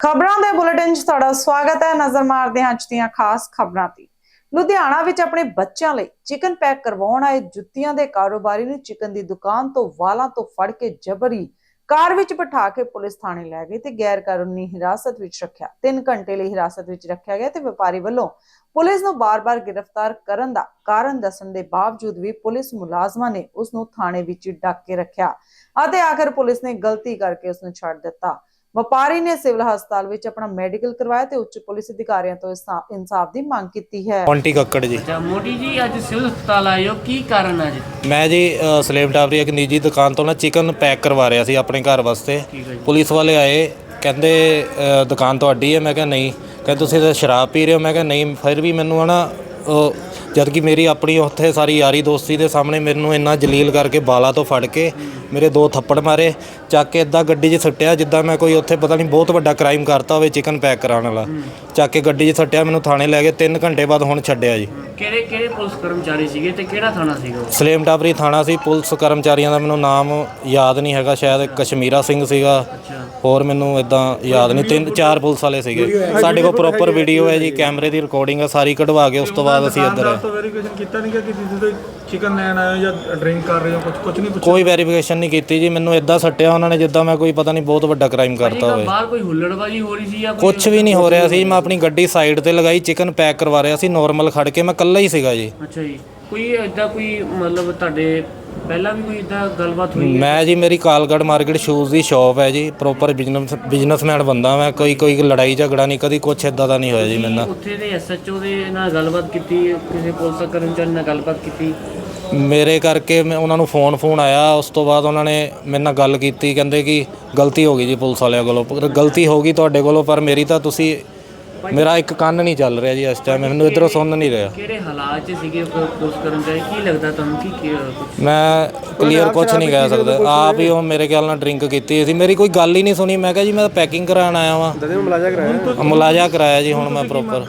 ਖਬਰਾਂ ਦੇ ਬੁਲੇਟਿਨ 'ਚ ਤੁਹਾਡਾ ਸਵਾਗਤ ਹੈ। ਨਜ਼ਰ ਮਾਰਦੇ ਹਾਂ ਅੱਜ ਦੀਆਂ ਖਾਸ ਖਬਰਾਂ ਤੇ ਲੁਧਿਆਣਾ ਵਿੱਚ ਆਪਣੇ ਬੱਚਿਆਂ ਲਈ ਚਿਕਨ ਪੈਕ ਕਰਵਾਉਣ ਆਏ ਜੁੱਤੀਆਂ ਦੇ ਕਾਰੋਬਾਰੀ ਨੂੰ ਚਿਕਨ ਦੀ ਦੁਕਾਨ ਤੋਂ ਵਾਲਾਂ ਤੋਂ ਫੜ ਕੇ ਜਬਰੀ ਕਾਰ ਵਿੱਚ ਬਿਠਾ ਕੇ ਪੁਲਿਸ ਥਾਣੇ ਲੈ ਗਈ ਤੇ ਗੈਰ ਕਾਨੂੰਨੀ ਹਿਰਾਸਤ ਵਿੱਚ ਰੱਖਿਆ। 3 ਘੰਟੇ ਲਈ ਹਿਰਾਸਤ ਵਿੱਚ ਰੱਖਿਆ ਗਿਆ ਤੇ ਵਪਾਰੀ ਵੱਲੋਂ ਪੁਲਿਸ ਨੂੰ ਬਾਰ-ਬਾਰ ਗ੍ਰਿਫਤਾਰ ਕਰਨ ਦਾ ਕਾਰਨ ਦੱਸਣ ਦੇ ਬਾਵਜੂਦ ਵੀ ਪੁਲਿਸ ਮੁਲਾਜ਼ਮਾਂ ਨੇ ਉਸ ਨੂੰ ਥਾਣੇ ਵਿੱਚ ਡੱਕ ਕੇ ਰੱਖਿਆ ਅਤੇ ਆਖਰ ਪੁਲਿਸ ਨੇ ਗਲਤੀ ਕਰਕੇ ਉਸ ਨੂੰ ਛੱਡ ਦਿੱਤਾ। ਵਪਾਰੀ ਨੇ ਸਿਵਲ ਹਸਪਤਾਲ ਵਿੱਚ ਆਪਣਾ ਮੈਡੀਕਲ ਕਰਵਾਇਆ ਤੇ ਉੱਚ ਪੁਲਿਸ ਅਧਿਕਾਰੀਆਂ ਤੋਂ ਇਨਸਾ- ਇਨਸਾਫ ਦੀ ਮੰਗ ਕੀਤੀ ਹੈ। ਮੌਂਟੀ ਕੱਕੜ ਜੀ। ਅੱਛਾ ਮੋਟੀ ਜੀ ਅੱਜ ਸਿਵਲ ਹਸਪਤਾਲ ਆਏ ਹੋ। ਕੀ ਕਾਰਨ ਹੈ ਜੀ? ਮੈਂ ਜੀ ਅ, ਸਲੇਮ ਟਾਵਰੀ ਇੱਕ ਨਿੱਜੀ ਦੁਕਾਨ ਤੋਂ ਨਾ ਚਿਕਨ ਪੈਕ ਕਰਵਾ ਰਿਹਾ ਸੀ ਆਪਣੇ ਘਰ ਵਾਸਤੇ। ਪੁਲਿਸ ਵਾਲੇ ਆਏ ਕਹਿੰਦੇ ਦੁਕਾਨ ਤੁਹਾਡੀ ਹੈ। ਮੈਂ ਕਿਹਾ ਨਹੀਂ। ਕਹਿੰਦੇ ਤੁਸੀਂ ਤਾਂ ਸ਼ਰਾਬ ਪੀ ਰਹੇ ਹੋ। ਮੈਂ ਕਿਹਾ ਨਹੀਂ। ਫਿਰ ਵੀ ਮੈਨੂੰ ਹਨਾ ਜਦ ਕਿ ਮੇਰੀ ਆਪਣੀ ਉੱਥੇ ਸਾਰੀ ਯਾਰੀ ਦੋਸਤੀ ਦੇ ਸਾਹਮਣੇ ਮੈਨੂੰ ਇੰਨਾ ਜਲੀਲ ਕਰਕੇ ਬਾਲਾ ਤੋਂ ਫੜ ਕੇ ਮੇਰੇ ਦੋ ਥੱਪੜ ਮਾਰੇ ਚੱਕ ਕੇ ਇਦਾਂ ਗੱਡੀ 'ਚ ਸੱਟਿਆ ਜਿੱਦਾਂ ਮੈਂ ਕੋਈ ਉੱਥੇ ਪਤਾ ਨਹੀਂ ਬਹੁਤ ਵੱਡਾ ਕ੍ਰਾਈਮ ਕਰਤਾ ਹੋਵੇ ਚਿਕਨ ਪੈਕ ਕਰਾਉਣ ਵਾਲਾ। ਚੱਕ ਕੇ ਗੱਡੀ 'ਚ ਸੱਟਿਆ ਮੈਨੂੰ ਥਾਣੇ ਲੈ ਗਏ 3 ਘੰਟੇ ਬਾਅਦ ਹੁਣ ਛੱਡਿਆ ਜੀ। ਕਿਹੜੇ ਕਿਹੜੇ ਪੁਲਿਸ ਕਰਮਚਾਰੀ ਸੀਗੇ ਤੇ ਕਿਹੜਾ ਥਾਣਾ ਸੀਗਾ ਉਹ? ਸਲੇਮ ਟਾਬਰੀ ਥਾਣਾ ਸੀ ਪੁਲਿਸ ਕਰਮਚਾਰੀਆਂ ਦਾ ਮੈਨੂੰ ਨਾਮ ਯਾਦ ਨਹੀਂ ਹੈਗਾ ਸ਼ਾਇਦ ਕਸ਼ਮੀਰਾ ਸਿੰਘ ਸੀਗਾ। ਹੋਰ ਮੈਨੂੰ ਇਦਾਂ ਯਾਦ ਨਹੀਂ ਤਿੰਨ ਚਾਰ ਪੁਲਿਸ ਵਾਲੇ ਸੀਗੇ। ਸਾਡੇ ਕੋਲ ਪ੍ਰੋਪਰ ਵੀਡੀਓ ਹੈ ਜੀ ਕੈਮਰੇ ਦੀ ਰਿਕਾਰਡਿੰਗ ਹੈ ਸਾਰੀ ਕਢਵਾ ਕੇ ਉਸ ਤੋਂ ਬਾਅਦ ਅਸੀਂ ਇੱਧਰ ਆਏ। ਤੋਂ ਵੈਰੀਫਿਕੇਸ਼ਨ ਕੀਤਾ ਨਹੀਂ ਕਿ ਤੁਸੀਂ ਤੋਂ ਚਿਕਨ ਲੈਣ ਆਏ ਹੋ ਜਾਂ ਡਰਿੰਕ ਕਰ ਰਹੇ ਹੋ ਕੁਝ ਕੁਝ ਨਹੀਂ ਪੁੱਛਿਆ? ਕੋਈ ਵੈਰੀਫਿਕੇਸ਼ਨ ਨਹੀਂ ਕੀਤੀ ਜੀ ਮੈਨੂੰ ਇਦਾਂ ਸੱਟਿਆ ਉਹਨਾਂ ਨੇ ਜਿੱਦਾਂ ਮੈਂ ਕੋਈ ਪਤਾ ਨਹੀਂ ਬਹੁਤ ਵੱਡਾ ਕ੍ਰਾਈਮ ਕਰਤਾ ਹੋਵੇ। ਬਾਹਰ ਕੋਈ ਹੁੱਲੜਬਾਜੀ ਹੋ ਰਹੀ ਸੀ ਜਾਂ ਕੋਈ ਕੁਝ ਵੀ ਨਹੀਂ ਹੋ ਰਿਹਾ ਸੀ ਮੈਂ ਆਪਣੀ ਗੱਡੀ ਸਾਈਡ ਤੇ ਲਗਾਈ ਚਿਕਨ ਪੈਕ ਕਰਵਾ ਰਿਹਾ ਸੀ ਨਾਰਮਲ ਖੜ ਕੇ ਮੈਂ ਇਕੱਲਾ ਹੀ ਸੀਗਾ ਜੀ। ਅੱਛਾ ਜੀ ਕੋਈ ਇਦਾਂ ਕੋਈ ਮਤਲਬ ਤੁਹਾਡੇ ਪਹਿਲਾਂ ਵੀ ਕੋਈ ਇਦਾਂ ਗੱਲਬਾਤ ਹੋਈ ਹੈ? ਮੈਂ ਜੀ ਮੇਰੀ ਕਾਲਗੜ ਮਾਰਕੀਟ ਸ਼ੂਜ਼ ਦੀ ਸ਼ਾਪ ਹੈ ਜੀ। ਪ੍ਰੋਪਰ ਬਿਜ਼ਨਸ ਬਿਜ਼ਨਸਮੈਨ ਬੰਦਾ ਮੈਂ ਕੋਈ ਕੋਈ ਲੜਾਈ ਝਗੜਾ ਨਹੀਂ ਕਦੀ ਕੁਛ ਇਦਾਂ ਦਾ ਨਹੀਂ ਹੋਇਆ ਜੀ ਮੇਰੇ ਨਾਲ। ਉੱਥੇ ਦੇ ਐਸਐਚਓ ਦੇ ਨਾਲ ਗੱਲਬਾਤ ਕੀਤੀ ਕਿਸੇ ਪੁਲਿਸ ਕਰਮਚਾਰੀ ਨਾਲ ਗੱਲਬਾਤ ਕੀਤੀ? ਮੇਰੇ ਕਰਕੇ ਮੈਂ ਉਹਨਾਂ ਨੂੰ ਫੋਨ ਫੋਨ ਆਇਆ ਉਸ ਤੋਂ ਬਾਅਦ ਉਹਨਾਂ ਨੇ ਮੇਰੇ ਨਾਲ ਗੱਲ ਕੀਤੀ ਕਹਿੰਦੇ ਕਿ ਗਲਤੀ ਹੋ ਗਈ ਜੀ ਪੁਲਿਸ ਵਾਲਿਆਂ ਕੋਲੋਂ। ਪਰ ਗਲਤੀ ਹੋ ਗਈ ਤੁਹਾਡੇ ਕੋਲੋਂ ਪਰ ਮੇਰੀ ਤਾਂ ਤੁਸੀਂ ਮੇਰਾ ਇੱਕ ਕੰਨ ਨਹੀਂ ਚੱਲ ਰਿਹਾ ਜੀ ਇਸ ਟਾਈਮ ਮੈਨੂੰ ਇਧਰੋਂ ਸੁਣ ਨਹੀਂ ਰਿਹਾ। ਕਿਹੜੇ ਹਾਲਾਤ 'ਚ ਸੀਗੇ ਪੁਲਿਸ ਕਰਮਚਾਰੀ ਕੀ ਲੱਗਦਾ ਤੁਹਾਨੂੰ ਕੀ ਕੀ ਕੁਛ ਮੈਂ ਕਲੀਅਰ ਕੁਝ ਨਹੀਂ ਕਹਿ ਸਕਦਾ। ਆਪ ਹੀ ਉਹ ਮੇਰੇ ਖਿਆਲ ਨਾਲ ਡਰਿੰਕ ਕੀਤੀ ਸੀ। ਮੇਰੀ ਕੋਈ ਗੱਲ ਹੀ ਨਹੀਂ ਸੁਣੀ। ਮੈਂ ਕਿਹਾ ਜੀ ਮੈਂ ਤਾਂ ਪੈਕਿੰਗ ਕਰਾਉਣ ਆਇਆ ਵਾਂ। ਮੁਲਾਜ਼ਾ ਕਰਾਇਆ। ਮੁਲਾਜ਼ਾ ਕਰਾਇਆ ਜੀ ਹੁਣ ਮੈਂ ਪ੍ਰੋਪਰ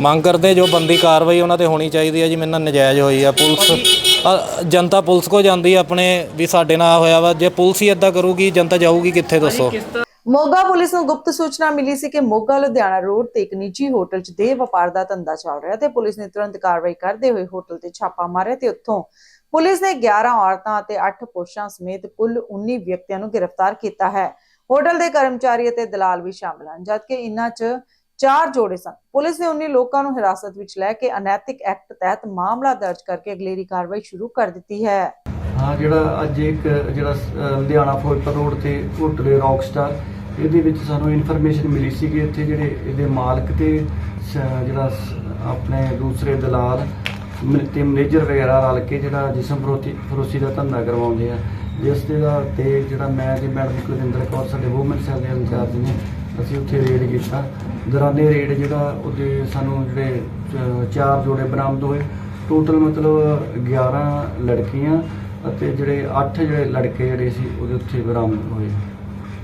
ਮੰਗ ਕਰਦੇ ਜੋ ਬੰਦੀ ਕਾਰਵਾਈ ਉਹਨਾਂ ਤੇ ਹੋਣੀ ਚਾਹੀਦੀ ਹੈ ਜੀ। ਮੇਰੇ ਨਾਲ ਨਜਾਇਜ਼ ਹੋਈ ਆ। ਪੁਲਿਸ ਅ, ਜਨਤਾ ਪੁਲਿਸ ਕੋ ਜਾਂਦੀ ਆ ਆਪਣੇ ਵੀ ਸਾਡੇ ਨਾਲ ਹੋਇਆ ਵਾ। ਜੇ ਪੁਲਿਸ ਹੀ ਇਦਾਂ ਕਰੂਗੀ ਜਨਤਾ ਜਾਊਗੀ ਕਿੱਥੇ ਦੱਸੋ? ਕਿਸ ਤਰ੍ਹਾਂ ਮੋਗਾ ਪੁਲਿਸ ਨੂੰ ਗੁਪਤ ਸੂਚਨਾ ਮਿਲੀ ਸੀ ਕਿ ਮੋਗਾ ਲੁਧਿਆਣਾ ਰੋਡ ਤੇ ਇੱਕ ਨਿੱਜੀ ਹੋਟਲ 'ਚ ਦੇਹ ਵਪਾਰ ਦਾ ਧੰਦਾ ਚੱਲ ਰਿਹਾ ਤੇ ਪੁਲਿਸ ਨੇ ਤੁਰੰਤ ਕਾਰਵਾਈ ਕਰਦੇ ਹੋਏ ਹੋਟਲ ਤੇ ਛਾਪਾ ਮਾਰਿਆ ਤੇ ਉੱਥੋਂ ਪੁਲਿਸ ਨੇ 11 ਔਰਤਾਂ ਅਤੇ 8 ਪੁਰਸ਼ਾਂ ਸਮੇਤ ਕੁੱਲ 19 ਵਿਅਕਤੀਆਂ ਨੂੰ ਗ੍ਰਿਫਤਾਰ ਕੀਤਾ ਹੈ। ਹੋਟਲ ਦੇ ਕਰਮਚਾਰੀ ਅਤੇ ਦਲਾਲ ਵੀ ਸ਼ਾਮਲ ਹਨ, ਜਦਕਿ ਇਨ੍ਹਾਂ 'ਚ ਚਾਰ ਜੋੜੇ ਸਨ। ਪੁਲਿਸ ਨੇ 19 ਲੋਕਾਂ ਨੂੰ ਹਿਰਾਸਤ ਵਿੱਚ ਲੈ ਕੇ ਅਨੈਤਿਕ ਐਕਟ ਤਹਿਤ ਮਾਮਲਾ ਦਰਜ ਕਰਕੇ ਅਗਲੇਰੀ ਕਾਰਵਾਈ ਸ਼ੁਰੂ ਕਰ ਦਿੱਤੀ ਹੈ। ਹਾਂ, ਜਿਹੜਾ ਅੱਜ ਇੱਕ, ਜਿਹੜਾ ਲੁਧਿਆਣਾ ਫਿਰੋਜ਼ਪੁਰ ਰੋਡ ਤੇ ਹੋਟਲ ਰੌਕ ਇਹਦੇ ਵਿੱਚ ਸਾਨੂੰ ਇਨਫੋਰਮੇਸ਼ਨ ਮਿਲੀ ਸੀ ਕਿ ਇੱਥੇ ਜਿਹੜੇ ਇਹਦੇ ਮਾਲਕ ਤੇ, ਸ- ਜਿਹੜਾ ਆਪਣੇ ਦੂਸਰੇ ਦਲਾਲ, ਮ- ਤੇ ਮੈਨੇਜਰ ਵਗੈਰਾ ਰਲ ਕੇ ਜਿਹੜਾ ਜਿਸਮ ਫਰੋਤੀ, ਫਰੋਸੀ ਦਾ ਧੰਦਾ ਕਰਵਾਉਂਦੇ ਆ। ਜਿਸ ਦੇ ਦਾ ਤੇ ਜਿਹੜਾ ਮੈਂ ਤੇ ਮੈਡਮ ਕੁਲਵਿੰਦਰ ਕੌਰ, ਸਾਡੇ ਵੂਮਨ ਸੈੱਲ ਦੇ ਇੰਚਾਰਜ ਨੇ, ਅਸੀਂ ਉੱਥੇ ਰੇਡ ਕੀਤਾ। ਦੌਰਾਨੇ ਰੇਡ ਜਿਹੜਾ ਉਹਦੇ ਸਾਨੂੰ ਜਿਹੜੇ ਚਾਰ ਜੋੜੇ ਬਰਾਮਦ ਹੋਏ। ਟੋਟਲ ਮਤਲਬ 11 ਲੜਕੀਆਂ ਅਤੇ ਜਿਹੜੇ 8 ਜਿਹੜੇ ਲੜਕੇ ਜਿਹੜੇ ਸੀ, ਉਹਦੇ ਉੱਥੇ ਬਰਾਮਦ ਹੋਏ।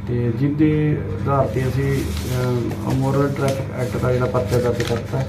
ਤੇ ਜਿਹਦੇ ਆਧਾਰ ਤੇ ਅਸੀਂ ਮੋਰਲ ਟ੍ਰੈਫਿਕ ਐਕਟ ਦਾ ਜਿਹੜਾ ਪਰਚਾ ਦਰਜ ਕਰਤਾ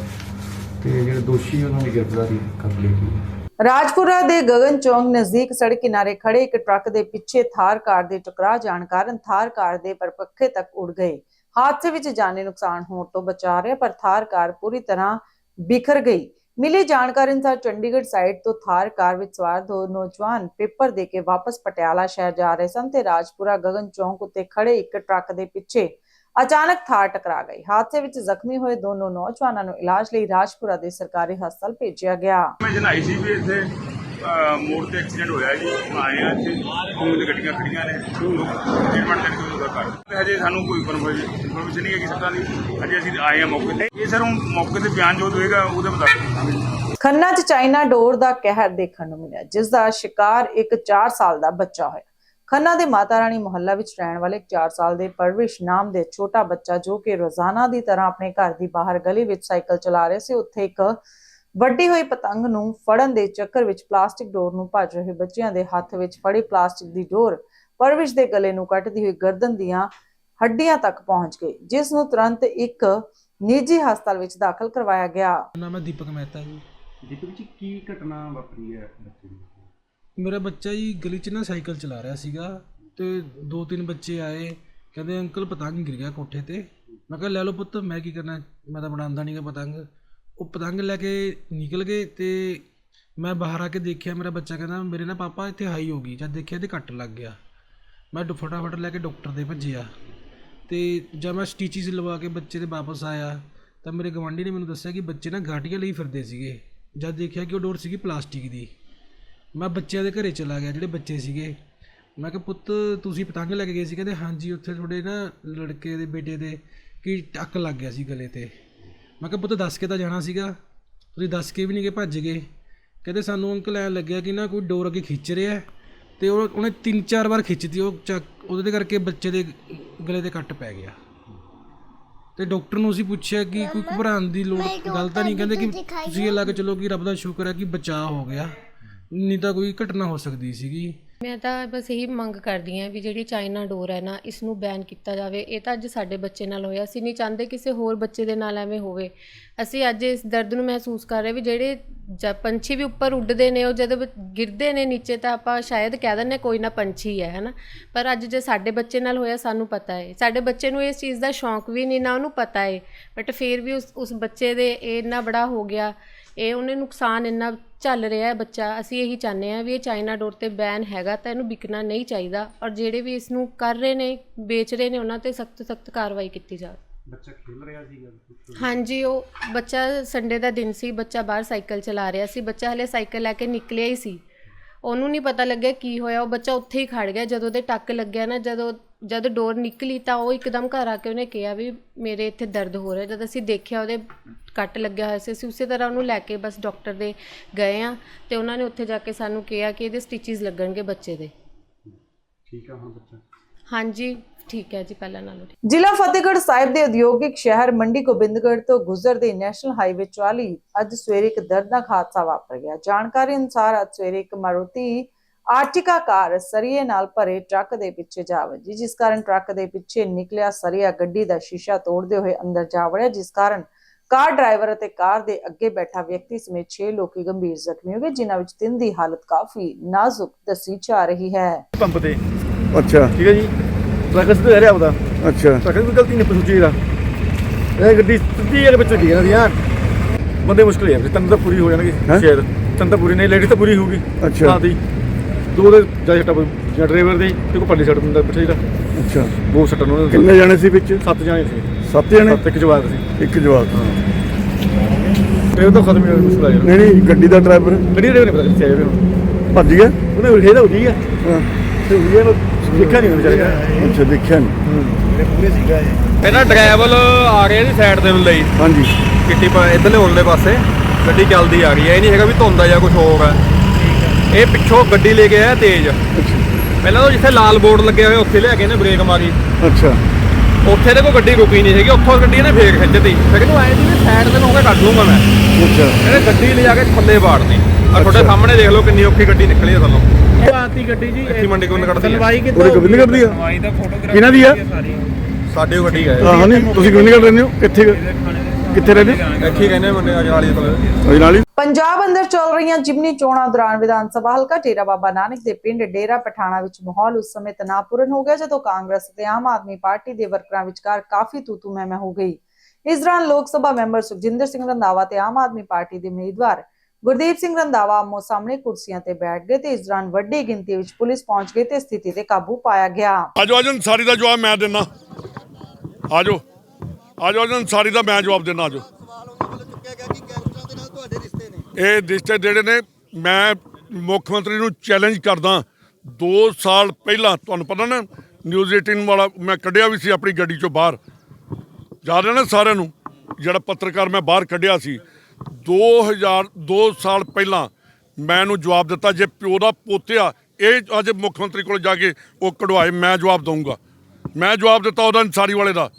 ਤੇ ਜਿਹੜੇ ਦੋਸ਼ੀ ਉਹਨਾਂ ਦੀ ਗ੍ਰਿਫਤਾਰੀ ਕਰ ਲਈ ਗਈ ਰਾਜਪੁਰਾ ਦੇ ਗਗਨ ਚੌਂਕ ਨਜ਼ਦੀਕ ਸੜਕ ਕਿਨਾਰੇ ਖੜੇ ਇੱਕ ਟਰੱਕ ਦੇ ਪਿੱਛੇ ਥਾਰ ਕਾਰ ਦੇ ਟਕਰਾ ਜਾਣ ਕਾਰਨ ਥਾਰ ਕਾਰ ਦੇ ਪਰਪੱਖੇ ਤੱਕ ਉੱਡ ਗਏ। ਹਾਦਸੇ ਵਿੱਚ ਜਾਨੀ ਨੁਕਸਾਨ ਹੋਣ ਤੋਂ ਬਚਾ ਰਿਹਾ, ਪਰ ਥਾਰ ਕਾਰ ਪੂਰੀ ਤਰ੍ਹਾਂ ਬਿਖਰ ਗਈ। ਮਿਲੀ ਜਾਣਕਾਰੀ ਅਨੁਸਾਰ ਚੰਡੀਗੜ੍ਹ ਸਾਈਡ ਤੋਂ ਥਾਰ ਕਾਰ ਵਿੱਚ ਸਵਾਰ ਦੋ ਨੌਜਵਾਨ ਪੇਪਰ ਦੇ ਕੇ ਵਾਪਸ ਪਟਿਆਲਾ ਸ਼ਹਿਰ ਜਾ ਰਹੇ ਸਨ ਤੇ ਰਾਜਪੁਰਾ ਗਗਨ ਚੌਂਕ ਉੱਤੇ ਖੜੇ ਇੱਕ ਟਰੱਕ ਦੇ ਪਿੱਛੇ ਅਚਾਨਕ ਥਾਰ ਟਕਰਾ ਗਈ। ਹਾਦਸੇ ਵਿੱਚ ਜ਼ਖਮੀ ਹੋਏ ਦੋਨੋਂ ਨੌਜਵਾਨਾਂ ਨੂੰ ਇਲਾਜ ਲਈ ਰਾਜਪੁਰਾ ਦੇ ਸਰਕਾਰੀ ਹਸਪਤਾਲ ਭੇਜਿਆ ਗਿਆ। ਮੈਂ ਜਨਾਈ ਸੀ ਵੀ ਇੱਥੇ। ਮੋੜ ਤੇ ਐਕਸੀਡੈਂਟ ਹੋਇਆ ਜੀ। ਆਏ ਆ ਇੱਥੇ। ਕੋਲ ਤੇ ਗੱਡੀਆਂ ਖੜੀਆਂ ਨੇ। ਟ੍ਰੀਟਮੈਂਟ ਕਰਕੇ ਉਹਦਾ ਕਰ। ਹਜੇ ਸਾਨੂੰ ਕੋਈ ਇਨਫੋਰਮੇਸ਼ਨ ਨਹੀਂ ਹੈ ਕਿ ਸੱਟਾਂ ਦੀ। ਹਜੇ ਅਸੀਂ ਆਏ ਆ ਮੌਕੇ ਤੇ। ਇਹ ਸਰ ਮੌਕੇ ਤੇ ਬਿਆਨ ਜੋ ਹੋਏਗਾ, ਉਹਦੇ ਮੁਤਾਬਕ ਖੰਨਾ 'ਚ ਚਾਈਨਾ ਡੋਰ ਦਾ ਕਹਿਰ ਦੇਖਣ ਨੂੰ ਮਿਲਿਆ, ਜਿਸ ਦਾ ਸ਼ਿਕਾਰ ਇੱਕ 4 ਸਾਲ ਦਾ ਬੱਚਾ ਹੋਇਆ। ਖੰਨਾ ਦੇ ਮਾਤਾ ਰਾਣੀ ਮੁਹੱਲਾ ਵਿੱਚ ਰਹਿਣ ਵਾਲੇ ਇੱਕ 4 ਸਾਲ ਦੇ ਪਰਵਿਸ਼ ਨਾਮ ਦੇ ਛੋਟਾ ਬੱਚਾ ਜੋ ਕਿ ਰੋਜ਼ਾਨਾ ਦੀ ਤਰ੍ਹਾਂ ਆਪਣੇ ਘਰ ਦੀ ਬਾਹਰ ਗਲੀ ਵਿੱਚ ਸਾਈਕਲ ਚਲਾ ਰਿਹਾ ਸੀ, ਉੱਥੇ ਇੱਕ ਵੱਡੀ ਹੋਈ ਪਤੰਗ ਨੂੰ ਫੜਨ ਦੇ ਚੱਕਰ ਵਿੱਚ ਪਲਾਸਟਿਕ ਡੋਰ ਨੂੰ ਭੱਜ ਰਹੇ ਬੱਚਿਆਂ ਦੇ ਹੱਥ ਵਿੱਚ ਫੜੀ ਪਲਾਸਟਿਕ ਦੀ ਡੋਰ ਪਰਵਿਸ਼ ਦੇ ਗਲੇ ਨੂੰ ਕੱਟਦੀ ਹੋਈ ਗਰਦਨ ਦੀਆਂ ਹੱਡੀਆਂ ਤੱਕ ਪਹੁੰਚ ਗਈ ਜਿਸ ਨੂੰ ਤੁਰੰਤ ਇੱਕ ਨਿੱਜੀ ਹਸਪਤਾਲ ਵਿੱਚ ਦਾਖਲ ਕਰਵਾਇਆ ਗਿਆ। ਨਾਮ ਹੈ ਦੀਪਕ ਮਹਿਤਾ ਜੀ। ਜਿੱਥੇ ਵਿੱਚ ਕੀ ਘਟਨਾ ਵਾਪਰੀ ਹੈ ਬੱਚੇ ਦੀ? ਮੇਰਾ ਬੱਚਾ ਜੀ ਗਲੀ 'ਚ ਨਾ ਸਾਈਕਲ ਚਲਾ ਰਿਹਾ ਸੀਗਾ ਤੇ ਦੋ ਤਿੰਨ ਬੱਚੇ ਆਏ ਕਹਿੰਦੇ ਅੰਕਲ ਪਤੰਗ ਗਿਰ ਗਿਆ ਕੋਠੇ ਤੇ। ਮੈਂ ਕਿਹਾ ਲੈ ਲਓ ਪੁੱਤ ਮੈਂ ਕੀ ਕਰਨਾ? ਮੈਂ ਤਾਂ ਬਣਾਉਂਦਾ ਨਹੀਂਗਾ ਪਤੰਗ। ਉਹ ਪਤੰਗ ਲੈ ਕੇ ਨਿਕਲ ਗਏ ਅਤੇ ਮੈਂ ਬਾਹਰ ਆ ਕੇ ਦੇਖਿਆ, ਮੇਰਾ ਬੱਚਾ ਕਹਿੰਦਾ, ਮੇਰੇ ਨਾ ਪਾਪਾ ਇੱਥੇ ਹਾਈ ਹੋ ਗਈ, ਜਦ ਦੇਖਿਆ ਤੇ ਕੱਟ ਲੱਗ ਗਿਆ। ਮੈਂ ਡ- ਫਟਾਫਟ ਲੈ ਕੇ ਡਾਕਟਰ ਦੇ ਭੱਜਿਆ ਅਤੇ ਜਦ ਮੈਂ ਸਟੀਚਿਸ ਲਵਾ ਕੇ ਬੱਚੇ ਦੇ ਵਾਪਸ ਆਇਆ, ਤਾਂ ਮੇਰੇ ਗਵਾਂਢੀ ਨੇ ਮੈਨੂੰ ਦੱਸਿਆ ਕਿ ਬੱਚੇ ਨਾ ਗਾਟੀਆਂ ਲਈ ਫਿਰਦੇ ਸੀਗੇ। ਜਦ ਦੇਖਿਆ ਕਿ ਉਹ ਡੋਰ ਸੀਗੀ ਪਲਾਸਟਿਕ ਦੀ, ਮੈਂ ਬੱਚਿਆਂ ਦੇ ਘਰੇ ਚਲਾ ਗਿਆ, ਜਿਹੜੇ ਬੱਚੇ ਸੀਗੇ। ਮੈਂ ਕਿਹਾ, ਪੁੱਤ, ਤੁਸੀਂ ਪਤੰਗ ਲੈ ਕੇ ਗਏ ਸੀ? ਕਹਿੰਦੇ, ਹਾਂਜੀ, ਉੱਥੇ ਤੁਹਾਡੇ ਨਾ ਲੜਕੇ ਦੇ ਬੇਟੇ ਦੇ ਕੀ ਟੱਕ ਲੱਗ ਗਿਆ ਸੀ ਗਲੇ ਤੇ। ਮੈਂ ਕਿਹਾ ਪੁੱਤ ਦੱਸ ਕੇ ਤਾਂ ਜਾਣਾ ਸੀਗਾ। ਤੁਸੀਂ ਦੱਸ ਕੇ ਵੀ ਨਹੀਂ ਗਏ ਭੱਜ ਗਏ। ਕਹਿੰਦੇ ਸਾਨੂੰ ਅੰਕਲ ਐਂ ਲੱਗਿਆ ਕਿ ਨਾ ਕੋਈ ਡੋਰ ਅੱਗੇ ਖਿੱਚ ਰਿਹਾ ਤੇ ਉਹ ਉਹਨੇ ਤਿੰਨ ਚਾਰ ਵਾਰ ਖਿੱਚਤੀ ਉਹ ਚੱਕ ਉਹਦੇ ਕਰਕੇ ਬੱਚੇ ਦੇ ਗਲੇ ਤੇ ਕੱਟ ਪੈ ਗਿਆ। ਤੇ ਡਾਕਟਰ ਨੂੰ ਅਸੀਂ ਪੁੱਛਿਆ ਕਿ ਕੋਈ ਘਬਰਾਉਣ ਦੀ ਲੋੜ ਗੱਲ ਤਾਂ ਨਹੀਂ ਕਹਿੰਦੇ ਕਿ ਤੁਸੀਂ ਇਹ ਲਾ ਕੇ ਚਲੋ ਕਿ ਰੱਬ ਦਾ ਸ਼ੁਕਰ ਹੈ ਕਿ ਬਚਾਅ ਹੋ ਗਿਆ। ਨਹੀਂ ਤਾਂ ਕੋਈ ਘਟਨਾ ਹੋ ਸਕਦੀ ਸੀਗੀ। ਮੈਂ ਤਾਂ ਬਸ ਇਹੀ ਮੰਗ ਕਰਦੀ ਹਾਂ ਵੀ ਜਿਹੜੀ ਚਾਈਨਾ ਡੋਰ ਹੈ ਨਾ ਇਸ ਨੂੰ ਬੈਨ ਕੀਤਾ ਜਾਵੇ। ਇਹ ਤਾਂ ਅੱਜ ਸਾਡੇ ਬੱਚੇ ਨਾਲ ਹੋਇਆ। ਅਸੀਂ ਨਹੀਂ ਚਾਹੁੰਦੇ ਕਿਸੇ ਹੋਰ ਬੱਚੇ ਦੇ ਨਾਲ ਐਵੇਂ ਹੋਵੇ। ਅਸੀਂ ਅੱਜ ਇਸ ਦਰਦ ਨੂੰ ਮਹਿਸੂਸ ਕਰ ਰਹੇ ਵੀ ਜਿਹੜੇ ਜ- ਪੰਛੀ ਵੀ ਉੱਪਰ ਉੱਡਦੇ ਨੇ, ਉਹ ਜਦੋਂ ਗਿਰਦੇ ਨੇ ਨੀਚੇ ਤਾਂ ਆਪਾਂ ਸ਼ਾਇਦ ਕਹਿ ਦਿੰਦੇ ਕੋਈ ਨਾ ਪੰਛੀ ਹੈ, ਹਨਾ? ਪਰ ਅੱਜ ਜੇ ਸਾਡੇ ਬੱਚੇ ਨਾਲ ਹੋਇਆ, ਸਾਨੂੰ ਪਤਾ ਹੈ। ਸਾਡੇ ਬੱਚੇ ਨੂੰ ਇਸ ਚੀਜ਼ ਦਾ ਸ਼ੌਂਕ ਵੀ ਨਹੀਂ, ਨਾ ਉਹਨੂੰ ਪਤਾ ਹੈ। ਬਟ ਫਿਰ ਵੀ ਉਸ ਉਸ ਬੱਚੇ ਦੇ ਇਹ ਇੰਨਾ ਬੜਾ ਹੋ ਗਿਆ ਇਹ ਉਹਨੇ ਨੁਕਸਾਨ ਇੰਨਾ ਚੱਲ ਰਿਹਾ ਹੈ ਬੱਚਾ ਅਸੀਂ ਇਹੀ ਚਾਹੁੰਦੇ ਹਾਂ ਵੀ ਇਹ ਚਾਈਨਾ ਡੋਰ ਤੇ ਬੈਨ ਹੈਗਾ ਤਾਂ ਇਹਨੂੰ ਵਿਕਣਾ ਨਹੀਂ ਚਾਹੀਦਾ ਔਰ ਜਿਹੜੇ ਵੀ ਇਸ ਨੂੰ ਕਰ ਰਹੇ ਨੇ ਵੇਚ ਰਹੇ ਨੇ ਉਹਨਾਂ ਤੇ ਸਖਤ ਸਖਤ ਕਾਰਵਾਈ ਕੀਤੀ ਜਾਵੇ। ਬੱਚਾ ਖੇਲ ਰਿਹਾ ਸੀਗਾ ਹਾਂਜੀ ਉਹ ਬੱਚਾ ਸੰਡੇ ਦਾ ਦਿਨ ਸੀ ਬੱਚਾ ਬਾਹਰ ਸਾਈਕਲ ਚਲਾ ਰਿਹਾ ਸੀ ਬੱਚਾ ਹਲੇ ਸਾਈਕਲ ਲੈ ਕੇ ਨਿਕਲਿਆ ਹੀ ਸੀ। ਉਹਨੂੰ ਨਹੀਂ ਪਤਾ ਲੱਗਿਆ ਕੀ ਹੋਇਆ ਉਹ ਬੱਚਾ ਉੱਥੇ ਹੀ ਖੜ ਗਿਆ ਜਦੋਂ ਉਹਦੇ ਟੱਕ ਲੱਗਿਆ ਨਾ ਜਦੋਂ ਜਦ ਡੋਰ ਨਿਕਲੀ ਤਾਂ ਉਹ ਇੱਕਦਮ ਘਰ ਆ ਕੇ ਉਹਨੇ ਕਿਹਾ ਵੀ ਮੇਰੇ ਇੱਥੇ ਦਰਦ ਹੋ ਰਿਹਾ। ਜਦ ਅਸੀਂ ਦੇਖਿਆ ਉਹਦੇ ਕੱਟ ਲੱਗਿਆ ਹੋਇਆ ਸੀ ਅਸੀਂ ਉਸੇ ਤਰ੍ਹਾਂ ਉਹਨੂੰ ਲੈ ਕੇ ਬਸ ਡਾਕਟਰ ਦੇ ਗਏ ਆ ਤੇ ਉਹਨਾਂ ਨੇ ਉੱਥੇ ਜਾ ਕੇ ਸਾਨੂੰ ਕਿਹਾ ਕਿ ਇਹਦੇ ਸਟਿਚਸ ਲੱਗਣਗੇ ਬੱਚੇ ਦੇ। ਠੀਕ ਆ ਹੁਣ ਬੱਚਾ। ਹਾਂਜੀ ਠੀਕ ਹੈ ਜੀ ਪਹਿਲਾਂ ਨਾਲੋਂ ਠੀਕ। ਜ਼ਿਲ੍ਹਾ ਫਤਿਹਗੜ੍ਹ ਸਾਹਿਬ ਦੇ ਉਦਯੋਗਿਕ ਸ਼ਹਿਰ ਮੰਡੀ ਗੋਬਿੰਦਗੜ੍ਹ ਤੋਂ ਗੁਜ਼ਰਦੇ ਨੈਸ਼ਨਲ ਹਾਈਵੇ 44 ਅੱਜ ਸਵੇਰੇ ਇੱਕ ਦਰਦਨਾਕ ਹਾਦਸਾ ਵਾਪਰ ਗਿਆ। ਜਾਣਕਾਰੀ ਅਨੁਸਾਰ ਅੱਜ ਸਵੇਰੇ ਇੱਕ ਮਾਰੂਤੀ ਆਰਟਿਕਾ ਕਾਰ ਸਰੀਏ ਨਾਲ ਭਰੇ ਟਰੱਕ ਦੇ ਪਿੱਛੇ ਜਾ ਵੱਜੀ ਜਿਸ ਕਾਰਨ ਟਰੱਕ ਦੇ ਪਿੱਛੇ ਨਿਕਲਿਆ ਸਰੀਆ ਗੱਡੀ ਦਾ ਸ਼ੀਸ਼ਾ ਤੋੜਦੇ ਹੋਏ ਅੰਦਰ ਜਾ ਵੜਿਆ ਜਿਸ ਕਾਰਨ ਕਾਰ ਡਰਾਈਵਰ ਅਤੇ ਕਾਰ ਦੇ ਅੱਗੇ ਬੈਠਾ ਵਿਅਕਤੀ ਸਮੇਤ 6 ਲੋਕੀ ਗੰਭੀਰ ਜ਼ਖਮੀ ਹੋ ਗਏ ਜਿਨ੍ਹਾਂ ਵਿੱਚ ਤਿੰਨ ਦੀ ਹਾਲਤ ਕਾਫੀ ਨਾਜ਼ੁਕ ਦੱਸੀ ਜਾ ਰਹੀ ਹੈ। ਪੰਪ ਤੇ। ਅੱਛਾ। ਠੀਕ ਹੈ ਜੀ? ਟਰੱਕ ਸਿੱਧਾ ਜਾ ਰਿਹਾ ਉਹਦਾ ਅੱਛਾ। ਟਰੱਕ ਦੀ ਗਲਤੀ ਨਹੀਂ ਪਸੂਚੀ ਦਾ ਇਹ ਗੱਡੀ ਸਿੱਧੀ ਇਹਦੇ ਵਿੱਚ ਗਈ ਨਾ ਦੀ ਯਾਰ ਬੰਦੇ ਮੁਸ਼ਕਲ ਹੈ ਤਾਂ ਪੂਰੀ ਹੋ ਜਾਣਗੇ? ਸ਼ਾਇਦ। ਤੰਨ ਤਾਂ ਪੂਰੀ ਨਹੀਂ ਲੇਡੀ ਤਾਂ ਪੂਰੀ ਹੋਊਗੀ। ਅੱਛਾ। ਹਾਂ ਦੀ ਦੋ ਦੇ ਜਾ ਛੱਟਾ ਜਾਂ ਡਰਾਈਵਰ ਦੇ ਤੇ ਕੋ ਪੱਲੇ ਛੱਡ ਦਿੰਦਾ ਬਿਠਾਈ ਦਾ ਅੱਛਾ। ਬਹੁਤ ਸੱਟਾਂ ਨੂੰ ਕਿੰਨੇ ਜਾਣੇ ਸੀ ਵਿੱਚ? ਸੱਤ ਜਾਣੇ ਸੀ। ਸੱਤ ਜਣੇ? ਸੱਤ ਇੱਕ ਜਵਾਕ ਸੀ। ਇੱਕ ਜਵਾਬ ਤੇ ਉਹ ਤਾਂ ਖਤਮ ਹੀ ਹੋ ਗਿਆ ਮੁਸ਼ਕਲ ਆ ਯਾਰ ਨਹੀਂ ਨਹੀਂ ਗੱਡੀ ਦਾ ਡਰਾਈਵਰ? ਗੱਡੀ ਦੇ ਨਹੀਂ ਪਤਾ ਕਿੱਥੇ ਆਏ ਵੇ ਹੁਣ ਭੱਜ ਗਿਆ? ਉਹਨੇ ਵਿਖੇ ਤਾਂ ਹੋਈ ਆ। ਹਾਂ। ਤੇ ਆ ਉਹ ਦੇਖਿਆ ਨਹੀਂ ਉਹਨੇ ਵਿਚਾਰੇ। ਅੱਛਾ ਦੇਖਿਆ ਨਹੀਂ। ਇਹਨਾਂ ਡਰਾਈਵਰ ਆ ਰਹੇ ਸੀ ਸਾਈਡ ਦੇ ਨੂੰ ਲਈ। ਹਾਂਜੀ। ਕਿੱਟੀ ਪਾ ਇਧਰਲੇ ਉਰਲੇ ਪਾਸੇ। ਗੱਡੀ ਚੱਲਦੀ ਆ ਰਹੀ ਹੈ। ਇਹ ਨਹੀਂ ਹੈਗਾ ਵੀ ਧੁੰਦ ਆ ਜਾਂ ਕੁਝ ਹੋਰ ਹੈ ਇਹ ਪਿੱਛੋਂ ਗੱਡੀ ਲੈ ਕੇ ਆਇਆ ਤੇਜ਼। ਪਹਿਲਾਂ ਤਾਂ ਜਿੱਥੇ ਲਾਲ ਬੋਰਡ ਲੱਗਿਆ ਹੋਇਆ ਉੱਥੇ ਲਿਆ ਕੇ ਇਹਨੇ ਬ੍ਰੇਕ ਮਾਰੀ। ਅੱਛਾ। ਉੱਥੇ ਤੇ ਕੋਈ ਗੱਡੀ ਰੁਕੀ ਨਹੀਂ ਹੈਗੀ ਉੱਥੋਂ ਗੱਡੀ ਇਹਨੇ ਫੇਰ ਖਿੱਚਤੀ। ਫਿਰ ਇਹਨੂੰ ਆਏ ਸੀ ਸਾਈਡ ਤੇ ਨੂੰ ਕੇ ਕੱਢ ਲੂੰਗਾ ਮੈਂ। ਅੱਛਾ। ਇਹਨੇ ਗੱਡੀ ਲਿਜਾ ਕੇ ਥੱਲੇ ਵਾੜਦੀ ਆ ਤੁਹਾਡੇ ਸਾਹਮਣੇ ਦੇਖ ਲਓ ਕਿੰਨੀ ਔਖੀ ਗੱਡੀ ਨਿਕਲੀ ਆ ਥੱਲੋਂ। ਆਤੀ ਗੱਡੀ ਜੀ ਇੱਥੇ ਮੰਡੀ ਕੋਲ ਕੱਢਦੀ ਆ। ਉਹਦੇ ਗੋਬਿੰਦ ਕਰਦੀ ਆ? ਦਵਾਈ ਦਾ ਫੋਟੋਗ੍ਰਾਫ ਕਿਹਨਾਂ ਦੀ ਆ? ਸਾਡੇ ਉਹ ਗੱਡੀ ਹੈ ਹਾਂ ਨਹੀਂ ਤੁਸੀਂ ਗੋਬਿੰਦ ਕਰ ਰਹਿੰਦੇ ਹੋ? ਕਿੱਥੇ ਕਿੱਥੇ ਰਹਿੰਦੇ ਇੱਥੇ ਕਹਿੰਦੇ ਮੁੰਡੇ ਅਜਨਾਲੀ ਦੇ ਕੋਲ। ਅਜੇ ਨਾਲ ਹੀ ਪੰਜਾਬ ਅੰਦਰ ਚੱਲ ਰਹੀਆਂ ਜਿਮਨੀ ਚੋਣਾਂ ਦੌਰਾਨ ਵਿਧਾਨ ਸਭਾ ਹਲਕਾ ਡੇਰਾ ਬਾਬਾ ਨਾਨਕ ਦੇ ਪਿੰਡ ਡੇਰਾ ਪਠਾਣਾ ਵਿੱਚ ਮਾਹੌਲ ਉਸ ਸਮੇਂ ਤਣਾਅਪੂਰਨ ਹੋ ਗਿਆ ਜਦੋਂ ਕਾਂਗਰਸ ਤੇ ਆਮ ਆਦਮੀ ਪਾਰਟੀ ਦੇ ਵਰਕਰਾਂ ਵਿਚਕਾਰ ਕਾਫੀ ਤੂਤੂ ਮਹਿਮੇ ਹੋ ਗਈ। ਇਸ ਦੌਰਾਨ ਲੋਕ ਸਭਾ ਮੈਂਬਰ ਸੁਖਜਿੰਦਰ ਸਿੰਘ ਰੰਧਾਵਾ ਤੇ ਆਮ ਆਦਮੀ ਪਾਰਟੀ ਦੇ ਉਮੀਦਵਾਰ ਗੁਰਦੀਪ ਸਿੰਘ ਰੰਧਾਵਾ ਆਮੋ ਸਾਹਮਣੇ ਕੁਰਸੀਆਂ ਤੇ ਬੈਠ ਗਏ ਤੇ ਇਸ ਦੌਰਾਨ ਵੱਡੀ ਗਿਣਤੀ ਵਿੱਚ ਪੁਲਿਸ ਪਹੁੰਚ ਗਈ ਤੇ ਸਥਿਤੀ ਤੇ ਕਾਬੂ ਪਾਇਆ ਗਿਆ। ਆਜੋ ਆਜੋ, ਅਨਸਾਰੀ ਦਾ ਜਵਾਬ ਮੈਂ ਦਿੰਦਾ। ਆਜੋ ਆਜੋ ਆਜੋ, ਅਨਸਾਰੀ ਦਾ ਮੈਂ ਜਵਾਬ ਦਿੰਦਾ, ਆਜੋ। ਇਹ ਰਿਸ਼ਤੇ ਜਿਹੜੇ ਨੇ, ਮੈਂ ਮੁੱਖ ਮੰਤਰੀ ਨੂੰ ਚੈਲੰਜ ਕਰਦਾ। 2 ਸਾਲ ਪਹਿਲਾਂ, ਤੁਹਾਨੂੰ ਪਤਾ ਨਾ ਨਿਊਜ਼ 18 ਵਾਲਾ ਮੈਂ ਕੱਢਿਆ ਵੀ ਸੀ ਆਪਣੀ ਗੱਡੀ ਚੋਂ ਬਾਹਰ। ਜਾ ਹੈ ਨਾ ਸਾਰਿਆਂ ਨੂੰ, ਜਿਹੜਾ ਪੱਤਰਕਾਰ ਮੈਂ ਬਾਹਰ ਕੱਢਿਆ ਸੀ। 2000 2 ਸਾਲ ਪਹਿਲਾਂ ਮੈਂ ਇਹਨੂੰ ਜਵਾਬ ਦਿੱਤਾ, ਜੇ ਪਿਓ ਦਾ ਪੋਤਿਆ, ਇਹ ਅੱਜ ਮੁੱਖ ਮੰਤਰੀ ਕੋਲ ਜਾ ਕੇ ਉਹ ਕਢਵਾਏ, ਮੈਂ ਜਵਾਬ ਦਊਂਗਾ। ਮੈਂ ਜਵਾਬ ਦਿੱਤਾ ਉਹਦਾ ਅਨਸਾਰੀ ਵਾਲੇ ਦਾ।